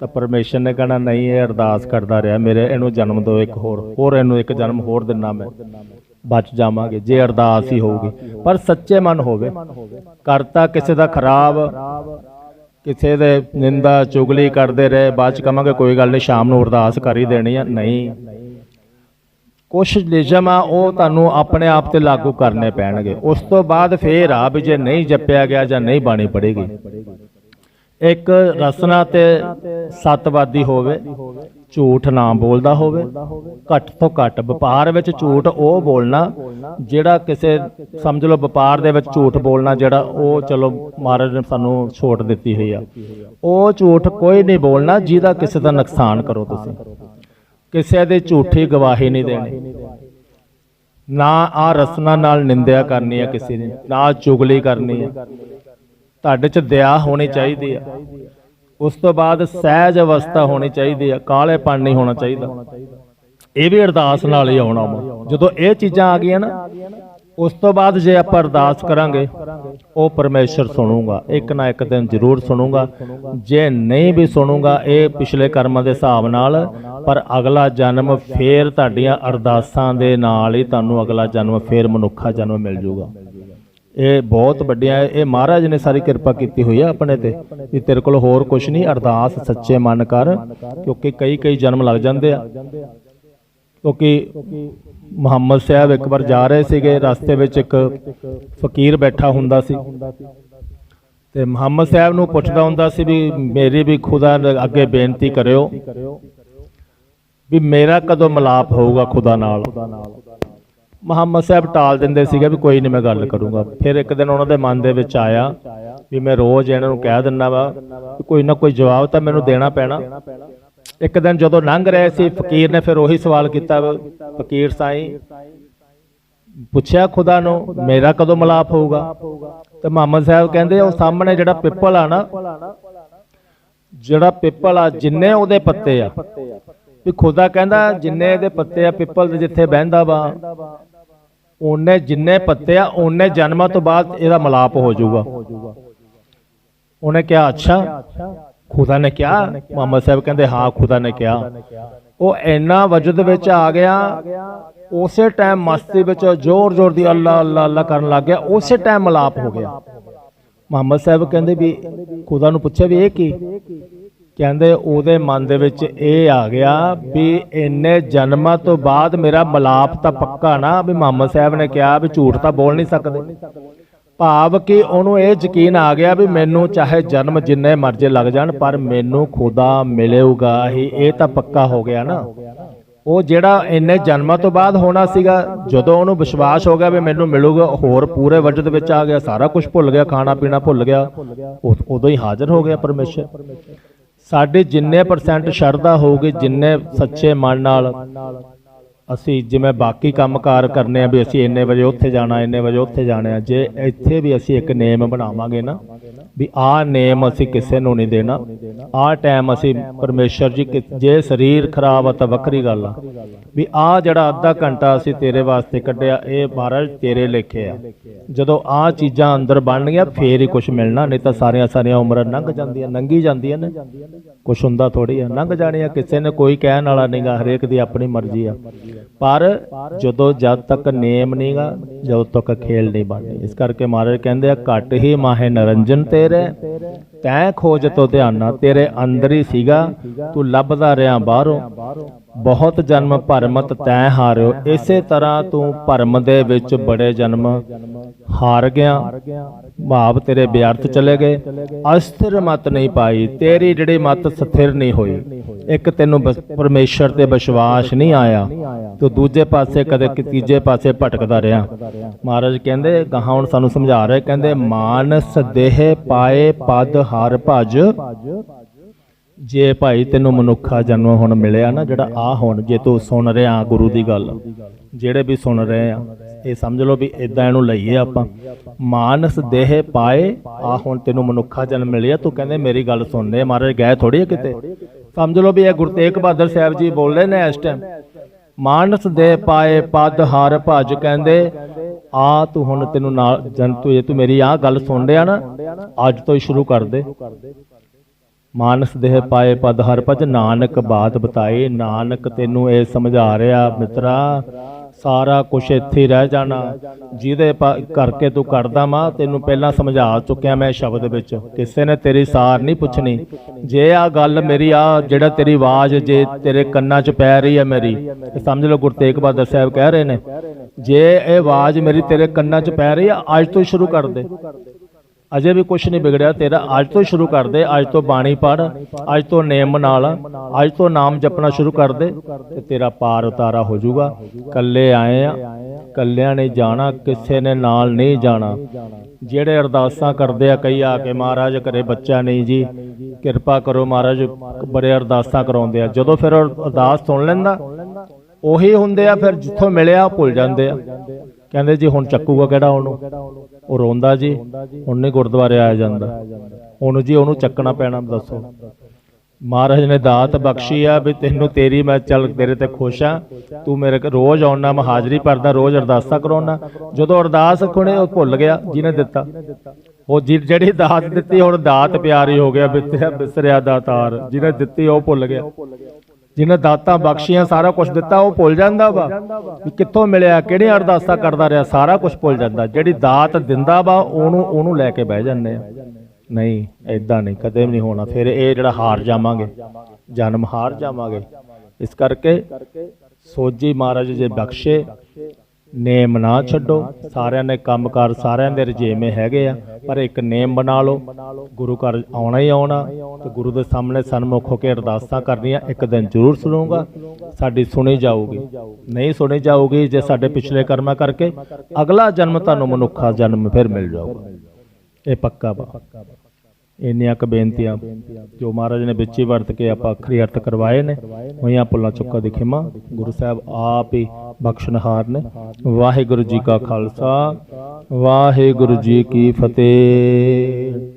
ਤਾਂ ਪਰਮੇਸ਼ਰ ਨੇ ਕਹਿਣਾ, ਨਹੀਂ, ਇਹ ਅਰਦਾਸ ਕਰਦਾ ਰਿਹਾ ਮੇਰੇ, ਇਹਨੂੰ ਜਨਮ ਦਿਓ ਇੱਕ ਹੋਰ ਹੋਰ ਇਹਨੂੰ ਇੱਕ ਜਨਮ ਹੋਰ ਦਿਨਾ ਮੈਂ। ਬਚ ਜਾਵਾਂਗੇ, ਜੇ ਅਰਦਾਸ ਹੀ ਹੋਊਗੀ। ਪਰ ਸੱਚੇ ਮਨ ਹੋਵੇ ਕਰਤਾ ਕਿਸੇ ਦਾ ਖਰਾਬ, ਕਿਸੇ ਦੇ ਨਿੰਦਾ, ਚੁਗਲੀ ਕਰਦੇ ਰਹੇ, ਬਾਅਦ ਚ ਕਹਾਂਗੇ ਕੋਈ ਗੱਲ ਨਹੀਂ, ਸ਼ਾਮ ਨੂੰ ਅਰਦਾਸ ਕਰ ਹੀ ਦੇਣੀ ਆ। ਨਹੀਂ। ਕੁਛ ਨਿਯਮ ਆ, ਉਹ ਤੁਹਾਨੂੰ ਆਪਣੇ ਆਪ ਤੇ ਲਾਗੂ ਕਰਨੇ ਪੈਣਗੇ। ਉਸ ਤੋਂ ਬਾਅਦ ਫੇਰ ਆ ਵੀ ਜੇ ਨਹੀਂ ਜਪਿਆ ਗਿਆ ਜਾਂ ਨਹੀਂ ਬਾਣੀ ਪੜੇਗੀ ਇੱਕ ਰਸਨਾ ਤੇ ਸਤਵਾਦੀ ਹੋਵੇ, ਝੂਠ ਨਾ ਬੋਲਦਾ ਹੋਵੇ, ਘੱਟ ਤੋਂ ਘੱਟ ਵਪਾਰ ਵਿੱਚ ਝੂਠ ਉਹ ਬੋਲਣਾ, ਜਿਹੜਾ ਕਿਸੇ, ਸਮਝ ਲਓ ਵਪਾਰ ਦੇ ਵਿੱਚ ਝੂਠ ਬੋਲਣਾ, ਜਿਹੜਾ ਉਹ ਚਲੋ ਮਹਾਰਾਜ ਨੇ ਸਾਨੂੰ ਛੋਟ ਦਿੱਤੀ ਹੋਈ ਆ। ਉਹ ਝੂਠ ਕੋਈ ਨਹੀਂ ਬੋਲਣਾ ਜਿਹਦਾ ਕਿਸੇ ਦਾ ਨੁਕਸਾਨ ਕਰੋ ਤੁਸੀਂ। ਕਿਸੇ ਦੇ ਝੂਠੀ ਗਵਾਹੀ ਨਹੀਂ ਦੇਣੀ। ਨਾ ਆ ਰਸਨਾ ਨਾਲ ਨਿੰਦਿਆ ਕਰਨੀ ਆ ਕਿਸੇ ਨੇ, ਨਾ ਚੁਗਲੀ ਕਰਨੀ ਆ। ਤੁਹਾਡੇ ਚ ਦਇਆ ਹੋਣੀ ਚਾਹੀਦੀ ਆ। ਉਸ ਤੋਂ ਬਾਅਦ ਸਹਿਜ ਅਵਸਥਾ ਹੋਣੀ ਚਾਹੀਦੀ ਆ ਕਾਲੇਪਣ ਨਹੀਂ ਹੋਣਾ ਚਾਹੀਦਾ। ਇਹ ਵੀ ਅਰਦਾਸ ਨਾਲ ਹੀ ਆਉਣਾ ਵਾ। ਜਦੋਂ ਇਹ ਚੀਜ਼ਾਂ ਆ ਗਈਆਂ ਨਾ, ਉਸ ਤੋਂ ਬਾਅਦ ਜੇ ਆਪਾਂ ਅਰਦਾਸ ਕਰਾਂਗੇ, ਉਹ ਪਰਮੇਸ਼ਰ ਸੁਣੂਗਾ। ਇੱਕ ਨਾ ਇੱਕ ਦਿਨ ਜ਼ਰੂਰ ਸੁਣੂਗਾ। ਜੇ ਨਹੀਂ ਵੀ ਸੁਣੂਗਾ, ਇਹ ਪਿਛਲੇ ਕਰਮਾਂ ਦੇ ਹਿਸਾਬ ਨਾਲ, ਪਰ ਅਗਲਾ ਜਨਮ ਫੇਰ ਤੁਹਾਡੀਆਂ ਅਰਦਾਸਾਂ ਦੇ ਨਾਲ ਹੀ ਤੁਹਾਨੂੰ ਅਗਲਾ ਜਨਮ, ਫੇਰ ਮਨੁੱਖਾ ਜਨਮ ਮਿਲ ਜਾਊਗਾ ਇਹ ਬਹੁਤ ਵੱਡੀਆਂ ਇਹ ਮਹਾਰਾਜ ਨੇ ਸਾਰੀ ਕਿਰਪਾ ਕੀਤੀ ਹੋਈ ਆ ਆਪਣੇ ਤੇ ਵੀ ਤੇਰੇ ਕੋਲ ਹੋਰ ਕੁਝ ਨਹੀਂ, ਅਰਦਾਸ ਸੱਚੇ ਮਨ ਕਰ, ਕਿਉਂਕਿ ਕਈ ਕਈ ਜਨਮ ਲੱਗ ਜਾਂਦੇ ਆ। ਕਿਉਂਕਿ ਮੁਹੰਮਦ ਸਾਹਿਬ ਇੱਕ ਵਾਰ ਜਾ ਰਹੇ ਸੀਗੇ, ਰਸਤੇ ਵਿੱਚ ਇੱਕ ਫਕੀਰ ਬੈਠਾ ਹੁੰਦਾ ਸੀ। ਤੇ ਮੁਹੰਮਦ ਸਾਹਿਬ ਨੂੰ ਪੁੱਛਦਾ ਹੁੰਦਾ ਸੀ ਵੀ ਮੇਰੀ ਵੀ ਖੁਦਾ ਅੱਗੇ ਬੇਨਤੀ ਕਰਿਓ ਵੀ ਮੇਰਾ ਕਦੋਂ ਮਲਾਪ ਹੋਊਗਾ ਖੁਦਾ ਨਾਲ? ਮੁਹੰਮਦ ਸਾਹਿਬ ਟਾਲ ਦਿੰਦੇ ਸੀਗੇ ਵੀ ਕੋਈ ਨਹੀਂ ਮੈਂ ਗੱਲ ਕਰੂੰਗਾ। ਫਿਰ ਇੱਕ ਦਿਨ ਉਹਨਾਂ ਦੇ ਮਨ ਦੇ ਵਿੱਚ ਆਇਆ ਵੀ ਮੈਂ ਰੋਜ਼ ਇਹਨਾਂ ਨੂੰ ਕਹਿ ਦਿੰਦਾ ਵਾ ਕੋਈ ਨਾ ਕੋਈ ਜਵਾਬ ਤਾਂ ਮੈਨੂੰ ਦੇਣਾ ਪੈਣਾ। ਇੱਕ ਦਿਨ ਜਦੋਂ ਲੰਘ ਰਹੇ ਸੀ, ਫਕੀਰ ਨੇ ਫਿਰ ਉਹੀ ਸਵਾਲ ਕੀਤਾ ਫਕੀਰ ਸਾਈਂ, ਪੁੱਛਿਆ ਖੁਦਾ ਨੂੰ, ਮੇਰਾ ਕਦੋਂ ਮਲਾਪ ਹੋਊਗਾ? ਤੇ ਮੁਹੰਮਦ ਸਾਹਿਬ ਕਹਿੰਦੇ, ਉਹ ਸਾਹਮਣੇ ਜਿਹੜਾ ਪਿੱਪਲ ਆ ਨਾ, ਜਿਹੜਾ ਪਿੱਪਲ ਆ, ਜਿੰਨੇ ਉਹਦੇ ਪੱਤੇ ਆ। ਵੀ ਖੁਦਾ ਕਹਿੰਦਾ, ਜਿੰਨੇ ਇਹਦੇ ਪੱਤੇ ਆ, ਪਿੱਪਲ ਦੇ ਜਿੱਥੇ ਬਹਿੰਦਾ ਵਾ ਉਹਨੇ ਜਿੰਨੇ ਪੱਤੇ ਆ, ਉਹਨੇ ਜਨਮਾਂ ਤੋਂ ਬਾਅਦ ਇਹਦਾ ਮਲਾਪ ਹੋ ਜਾਊਗਾ। ਉਹਨੇ ਕਿਹਾ, ਅੱਛਾ, ਖੁਦਾ ਨੇ ਕਿਹਾ? ਮੁਹੰਮਦ ਸਾਹਿਬ ਕਹਿੰਦੇ, ਹਾਂ, ਖੁਦਾ ਨੇ ਕਿਹਾ। ਉਹ ਇੰਨਾ ਵਜਦ ਵਿੱਚ ਆ ਗਿਆ, ਉਸੇ ਟਾਈਮ ਮਸਤੀ ਵਿੱਚ ਜ਼ੋਰ ਜ਼ੋਰ ਦੀ ਅੱਲਾ ਅੱਲਾ ਅੱਲਾ ਕਰਨ ਲੱਗ ਗਿਆ, ਉਸੇ ਟਾਈਮ ਮਲਾਪ ਹੋ ਗਿਆ। ਮੁਹੰਮਦ ਸਾਹਿਬ ਕਹਿੰਦੇ ਵੀ, ਖੁਦਾ ਨੂੰ ਪੁੱਛਿਆ ਵੀ, ਇਹ ਕੀ? ਕਹਿੰਦੇ ਉਹਦੇ ਮਨ ਦੇ ਵਿੱਚ ਇਹ ਆ ਗਿਆ ਵੀ ਇੰਨੇ ਜਨਮਾਂ ਤੋਂ ਬਾਅਦ ਮੇਰਾ ਮਲਾਪ ਤਾਂ ਪੱਕਾ ਨਾ, ਵੀ ਮੁਹੰਮਦ ਸਾਹਿਬ ਨੇ ਕਿਹਾ ਵੀ ਝੂਠ ਤਾਂ ਬੋਲ ਨਹੀਂ ਸਕਦੇ। ਭਾਵ ਕਿ ਉਹਨੂੰ ਇਹ ਯਕੀਨ ਆ ਗਿਆ ਵੀ ਮੈਨੂੰ ਚਾਹੇ ਜਨਮ ਜਿੰਨੇ ਮਰਜ਼ੀ ਲੱਗ ਜਾਣ, ਪਰ ਮੈਨੂੰ ਖੁਦਾ ਮਿਲੇਗਾ ਹੀ ਇਹ ਤਾਂ ਪੱਕਾ ਹੋ ਗਿਆ ਨਾ। ਉਹ ਜਿਹੜਾ ਇੰਨੇ ਜਨਮਾਂ ਤੋਂ ਬਾਅਦ ਹੋਣਾ ਸੀਗਾ, ਜਦੋਂ ਉਹਨੂੰ ਵਿਸ਼ਵਾਸ ਹੋ ਗਿਆ ਵੀ ਮੈਨੂੰ ਮਿਲੂਗਾ, ਹੋਰ ਪੂਰੇ ਵਜਦ ਵਿੱਚ ਆ ਗਿਆ, ਸਾਰਾ ਕੁਝ ਭੁੱਲ ਗਿਆ, ਖਾਣਾ ਪੀਣਾ ਭੁੱਲ ਗਿਆ, ਉਦੋਂ ਹੀ ਹਾਜ਼ਰ ਹੋ ਗਿਆ ਪਰਮੇਸ਼ਰ। ਸਾਡੇ ਜਿੰਨੇ ਪਰਸੈਂਟ ਸ਼ਰਧਾ ਹੋਊਗੀ, ਜਿੰਨੇ ਸੱਚੇ ਮਨ ਨਾਲ ਅਸੀਂ ਜਿਵੇਂ ਬਾਕੀ ਕੰਮਕਾਰ ਕਰਨੇ ਆ ਵੀ ਅਸੀਂ ਇੰਨੇ ਵਜੇ ਉੱਥੇ ਜਾਣਾ, ਇੰਨੇ ਵਜੇ ਉੱਥੇ ਜਾਣਾ ਜੇ ਇੱਥੇ ਵੀ ਅਸੀਂ ਇੱਕ ਨੇਮ ਬਣਾਵਾਂਗੇ ਨਾ ਵੀ ਆਹ ਨੇਮ ਅਸੀਂ ਕਿਸੇ ਨੂੰ ਨਹੀਂ ਦੇਣਾ। ਆਹ ਟਾਈਮ ਅਸੀਂ ਪਰਮੇਸ਼ਰ ਜੀ ਜੇ ਸਰੀਰ ਖਰਾਬ ਆ ਤਾਂ ਵੱਖਰੀ ਗੱਲ ਆ। ਵੀ ਆਹ ਜਿਹੜਾ ਅੱਧਾ ਘੰਟਾ ਅਸੀਂ ਤੇਰੇ ਵਾਸਤੇ ਕੱਢਿਆ, ਇਹ ਮਹਾਰਾਜ ਤੇਰੇ ਲੇਖੇ ਆ। ਜਦੋਂ ਆਹ ਚੀਜ਼ਾਂ ਅੰਦਰ ਬਣਨਗੀਆਂ, ਫੇਰ ਹੀ ਕੁਝ ਮਿਲਣਾ, ਨਹੀਂ ਤਾਂ ਸਾਰੀਆਂ ਸਾਰੀਆਂ ਉਮਰਾਂ ਲੰਘ ਜਾਂਦੀਆਂ ਲੰਘੀ ਜਾਂਦੀਆਂ ਨੇ। ਕੁਝ ਹੁੰਦਾ ਥੋੜੀ ਆ, ਲੰਘ ਜਾਣੀਆਂ, ਕਿਸੇ ਨੇ ਕੋਈ ਕਹਿਣ ਵਾਲਾ ਨਹੀਂਗਾ ਹਰੇਕ ਦੀ ਆਪਣੀ ਮਰਜ਼ੀ ਆ। ਪਰ ਜਦੋਂ ਜਦ ਤੱਕ ਨੇਮ ਨਹੀਂਗਾ ਜਦੋਂ ਤੱਕ ਖੇਲ ਨਹੀਂ ਬਣਨੀ। ਇਸ ਕਰਕੇ ਮਹਾਰਾਜ ਕਹਿੰਦੇ ਆ, ਘੱਟ ਹੀ ਮਾਹੇ ਨਰੰਜਨ ਤੇਰੇ ਤੈਂ ਖੋਜ ਤੋਂ ਧਿਆਨਾ ਤੇਰੇ ਅੰਦਰ ਹੀ ਸੀਗਾ ਤੂੰ ਲੱਭਦਾ ਰਿਹਾ ਬਾਹਰੋਂ। ਬਹੁਤ ਜਨਮ ਭਰਮਤ ਤੈਂ ਹਾਰਿਓ। ਇਸੇ ਤਰ੍ਹਾਂ ਤੂੰ ਭਰਮ ਦੇ ਵਿੱਚ ਬੜੇ ਜਨਮ ਹਾਰ ਗਿਆ। ਭਾਵ ਤੇਰੇ ਵਿਅਰਥ ਚਲੇ ਗਏ। ਅਸਥਿਰ ਮਤ ਨਹੀਂ ਪਾਈ। ਤੇਰੀ ਜਿਹੜੀ ਮਤ ਸਥਿਰ ਨਹੀਂ ਹੋਈ। ਇੱਕ ਤੈਨੂੰ ਬਸ ਪਰਮੇਸ਼ਰ ਤੇ ਵਿਸ਼ਵਾਸ ਨਹੀਂ ਆਇਆ। ਤੂੰ ਦੂਜੇ ਪਾਸੇ ਕਦੇ ਤੀਜੇ ਪਾਸੇ ਭਟਕਦਾ ਰਿਹਾ। ਮਹਾਰਾਜ ਕਹਿੰਦੇ, ਗਾਹਾਂ ਹੁਣ ਸਾਨੂੰ ਸਮਝਾ ਰਹੇ, ਕਹਿੰਦੇ, ਮਾਨਸ ਦੇਹ ਪਾਏ ਪਦ ਹਰ ਭਜ। ਜੇ ਭਾਈ ਤੈਨੂੰ ਮਨੁੱਖਾ ਜਨਮ ਹੁਣ ਮਿਲਿਆ ਨਾ, ਜਿਹੜਾ ਆ ਹੁਣ, ਜੇ ਤੂੰ ਸੁਣ ਰਿਹਾ ਗੁਰੂ ਦੀ ਗੱਲ, ਜਿਹੜੇ ਵੀ ਸੁਣ ਰਹੇ ਆ, ਇਹ ਸਮਝ ਲਓ ਵੀ ਇਦਾਂ ਇਹਨੂੰ ਲਈਏ ਆਪਾਂ। ਮਾਨਸ ਦੇਹ ਪਾਏ, ਆ ਹੁਣ ਤੈਨੂੰ ਮਨੁੱਖਾ ਜਨਮ ਮਿਲਿਆ, ਤੂੰ ਕਹਿੰਦੇ ਮੇਰੀ ਗੱਲ ਸੁਣ ਮਹਾਰਾਜ ਗਏ ਥੋੜੀ ਆ ਕਿਤੇ। ਸਮਝ ਲਓ ਵੀ ਇਹ ਗੁਰੂ ਤੇਗ ਬਹਾਦਰ ਸਾਹਿਬ ਜੀ ਬੋਲ ਰਹੇ ਨੇ ਇਸ ਟਾਈਮ ਮਾਨਸ ਦੇ ਪਾਏ, ਪਦ ਹਰ ਭਜ ਕਹਿੰਦੇ, ਆ ਤੂੰ ਹੁਣ ਤੈਨੂੰ ਨਾਲ, ਜਨ ਤੂੰ ਇਹ ਤੂੰ ਮੇਰੀ ਆ ਗੱਲ ਸੁਣ ਰਿਹਾ ਨਾ, ਅੱਜ ਤੋਂ ਹੀ ਸ਼ੁਰੂ ਕਰ ਦੇ। ਮਾਨਸ ਦੇਹ ਪਾਏ ਪਦ ਹਰ ਭਜ ਨਾਨਕ ਬਾਤ ਬਤਾਏ, ਨਾਨਕ ਤੈਨੂੰ ਇਹ ਸਮਝਾ ਰਿਹਾ ਮਿੱਤਰਾ, ਸਾਰਾ ਕੁਝ ਇੱਥੇ ਰਹਿ ਜਾਣਾ, ਜਿਹਦੇ ਕਰਕੇ ਤੂੰ ਕਰਦਾ ਮਾ ਤੈਨੂੰ ਪਹਿਲਾਂ ਸਮਝਾ ਚੁੱਕਿਆ ਮੈਂ ਸ਼ਬਦ ਵਿੱਚ, ਕਿਸੇ ਨੇ ਤੇਰੀ ਸਾਰ ਨਹੀਂ ਪੁੱਛਣੀ, ਜੇ ਆ ਗੱਲ ਮੇਰੀ, ਆ ਜਿਹੜਾ ਤੇਰੀ ਆਵਾਜ਼ ਜੇ ਤੇਰੇ ਕੰਨਾਂ 'ਚ ਪੈ ਰਹੀ ਹੈ ਮੇਰੀ ਸਮਝ ਲਓ ਗੁਰੂ ਤੇਗ ਬਹਾਦਰ ਸਾਹਿਬ ਕਹਿ ਰਹੇ ਨੇ, ਜੇ ਇਹ ਆਵਾਜ਼ ਮੇਰੀ ਤੇਰੇ ਕੰਨਾਂ 'ਚ ਪੈ ਰਹੀ ਆ ਅੱਜ ਤੋਂ ਸ਼ੁਰੂ ਕਰ ਦੇ। ਅਜੇ ਵੀ ਕੁਝ ਨਹੀਂ ਵਿਗੜਿਆ ਤੇਰਾ। ਅੱਜ ਤੋਂ ਸ਼ੁਰੂ ਕਰ ਦੇ। ਅੱਜ ਤੋਂ ਬਾਣੀ ਪੜ ਅੱਜ ਤੋਂ ਨੇਮ ਨਾਲ ਅੱਜ ਤੋਂ ਨਾਮ ਜਪਣਾ ਸ਼ੁਰੂ ਕਰ ਦੇ ਤੇ ਤੇਰਾ ਪਾਰ ਉਤਾਰਾ ਹੋ ਜਾਊਗਾ। ਕੱਲੇ ਆਏ ਆ। ਕੱਲਿਆਂ ਨੇ ਜਾਣਾ, ਕਿਸੇ ਨੇ ਨਾਲ ਨਹੀਂ ਜਾਣਾ। ਜਿਹੜੇ ਅਰਦਾਸਾਂ ਕਰਦੇ ਆ, ਕਈ ਆ ਕੇ ਮਹਾਰਾਜ ਘਰੇ ਬੱਚਾ ਨਹੀਂ ਜੀ। ਕਿਰਪਾ ਕਰੋ ਮਹਾਰਾਜ, ਬੜੇ ਅਰਦਾਸਾਂ ਕਰਾਉਂਦੇ ਆ। ਜਦੋਂ ਫਿਰ ਅਰਦਾਸ ਸੁਣ ਲੈਂਦਾ, ਉਹੀ ਹੁੰਦੇ ਆ, ਫਿਰ ਜਿੱਥੋਂ ਮਿਲਿਆ ਭੁੱਲ ਜਾਂਦੇ ਆ। ਕਹਿੰਦੇ ਜੀ ਹੁਣ ਚੱਕੂਗਾ ਕਿਹੜਾ ਉਹਨੂੰ? ਉਹ ਰੋਂਦਾ ਜੀ ਹੁਣ ਨਹੀਂ ਗੁਰਦੁਆਰੇ ਆਇਆ ਜਾਂਦਾ। ਉਹਨੂੰ ਜੀ ਉਹਨੂੰ ਚੱਕਣਾ ਪੈਣਾ ਦੱਸੋ। ਮਹਾਰਾਜ ਨੇ ਦਾਤ ਬਖਸ਼ੀ ਆ ਵੀ ਤੈਨੂੰ ਤੇਰੀ ਮੈਂ ਚੱਲ ਤੇਰੇ ਤੇ ਖੁਸ਼ ਆ। ਤੂੰ ਮੇਰੇ ਕੋਲ ਰੋਜ਼ ਆਉਣਾ ਮੈਂ ਹਾਜ਼ਰੀ ਭਰਦਾ ਰੋਜ਼ ਅਰਦਾਸਾਂ ਕਰਾਉਣਾ। ਜਦੋਂ ਅਰਦਾਸ ਕੋਣੇ ਉਹ ਭੁੱਲ ਗਿਆ ਜਿਹਨੇ ਦਿੱਤਾ। ਉਹ ਜਿਹੜੀ ਦਾਤ ਦਿੱਤੀ ਹੁਣ ਦਾਤ ਪਿਆਰੀ ਹੋ ਗਿਆ ਬਿਸਰਿਆ ਦਾਤਾਰ ਜਿਹਨੇ ਦਿੱਤੀ ਉਹ ਭੁੱਲ ਗਿਆ। ਜਿਹਨੇ ਦਾਤਾਂ ਬਖਸ਼ੀਆਂ, ਸਾਰਾ ਕੁਝ ਦਿੱਤਾ, ਉਹ ਭੁੱਲ ਜਾਂਦਾ ਵਾ। ਵੀ ਕਿੱਥੋਂ ਮਿਲਿਆ ਕਿਹੜੀਆਂ ਅਰਦਾਸਾਂ ਕਰਦਾ ਰਿਹਾ, ਸਾਰਾ ਕੁਝ ਭੁੱਲ ਜਾਂਦਾ। ਜਿਹੜੀ ਦਾਤ ਦਿੰਦਾ ਵਾ, ਉਹਨੂੰ ਉਹਨੂੰ ਲੈ ਕੇ ਬਹਿ ਜਾਂਦੇ ਆ। ਨਹੀਂ ਐਦਾਂ ਨਹੀਂ, ਕਦੇ ਵੀ ਨਹੀਂ ਹੋਣਾ। ਫਿਰ ਇਹ ਜਿਹੜਾ ਹਾਰ ਜਾਵਾਂਗੇ, ਜਨਮ ਹਾਰ ਜਾਵਾਂਗੇ। ਇਸ ਕਰਕੇ ਸੋਜੀ ਮਹਾਰਾਜ ਜੇ ਬਖਸ਼ੇ ਨੇਮ ਨਾ ਛੱਡੋ। ਸਾਰਿਆਂ ਨੇ ਕੰਮਕਾਰ ਸਾਰਿਆਂ ਦੇ ਰਜੇਵੇਂ ਹੈਗੇ ਆ। ਪਰ ਇੱਕ ਨੇਮ ਬਣਾ ਲਓ। ਗੁਰੂ ਘਰ ਆਉਣਾ ਹੀ ਆਉਣਾ। ਤੇ ਗੁਰੂ ਦੇ ਸਾਹਮਣੇ ਸਨਮੁਖ ਹੋ ਕੇ ਅਰਦਾਸਾਂ ਕਰਨੀਆਂ। ਇੱਕ ਦਿਨ ਜ਼ਰੂਰ ਸੁਣੂਗਾ। ਸਾਡੀ ਸੁਣੀ ਜਾਊਗੀ। ਨਹੀਂ ਸੁਣੀ ਜਾਊਗੀ ਜੇ ਸਾਡੇ ਪਿਛਲੇ ਕਰਮਾਂ ਕਰਕੇ ਅਗਲਾ ਜਨਮ ਤੁਹਾਨੂੰ ਮਨੁੱਖਾ ਜਨਮ ਫਿਰ ਮਿਲ ਜਾਊਗਾ। ਇਹ ਪੱਕਾ ਵਾ ਇੰਨੀਆਂ ਕ ਬੇਨਤੀਆਂ ਜੋ ਮਹਾਰਾਜ ਨੇ ਵਿੱਚ ਹੀ ਵਰਤ ਕੇ ਆਪਾਂ ਅਖਰੀ ਅਰਥ ਕਰਵਾਏ ਨੇ ਹੋਈਆਂ ਪੁੱਲਾ ਚੁੱਕਾ ਦੀ ਖਿਮਾ। ਗੁਰੂ ਸਾਹਿਬ ਆਪ ਹੀ ਬਖਸ਼ਣਹਾਰ ਨੇ। ਵਾਹਿਗੁਰੂ ਜੀ ਕਾ ਖਾਲਸਾ, ਵਾਹਿਗੁਰੂ ਜੀ ਕੀ ਫਤਿਹ।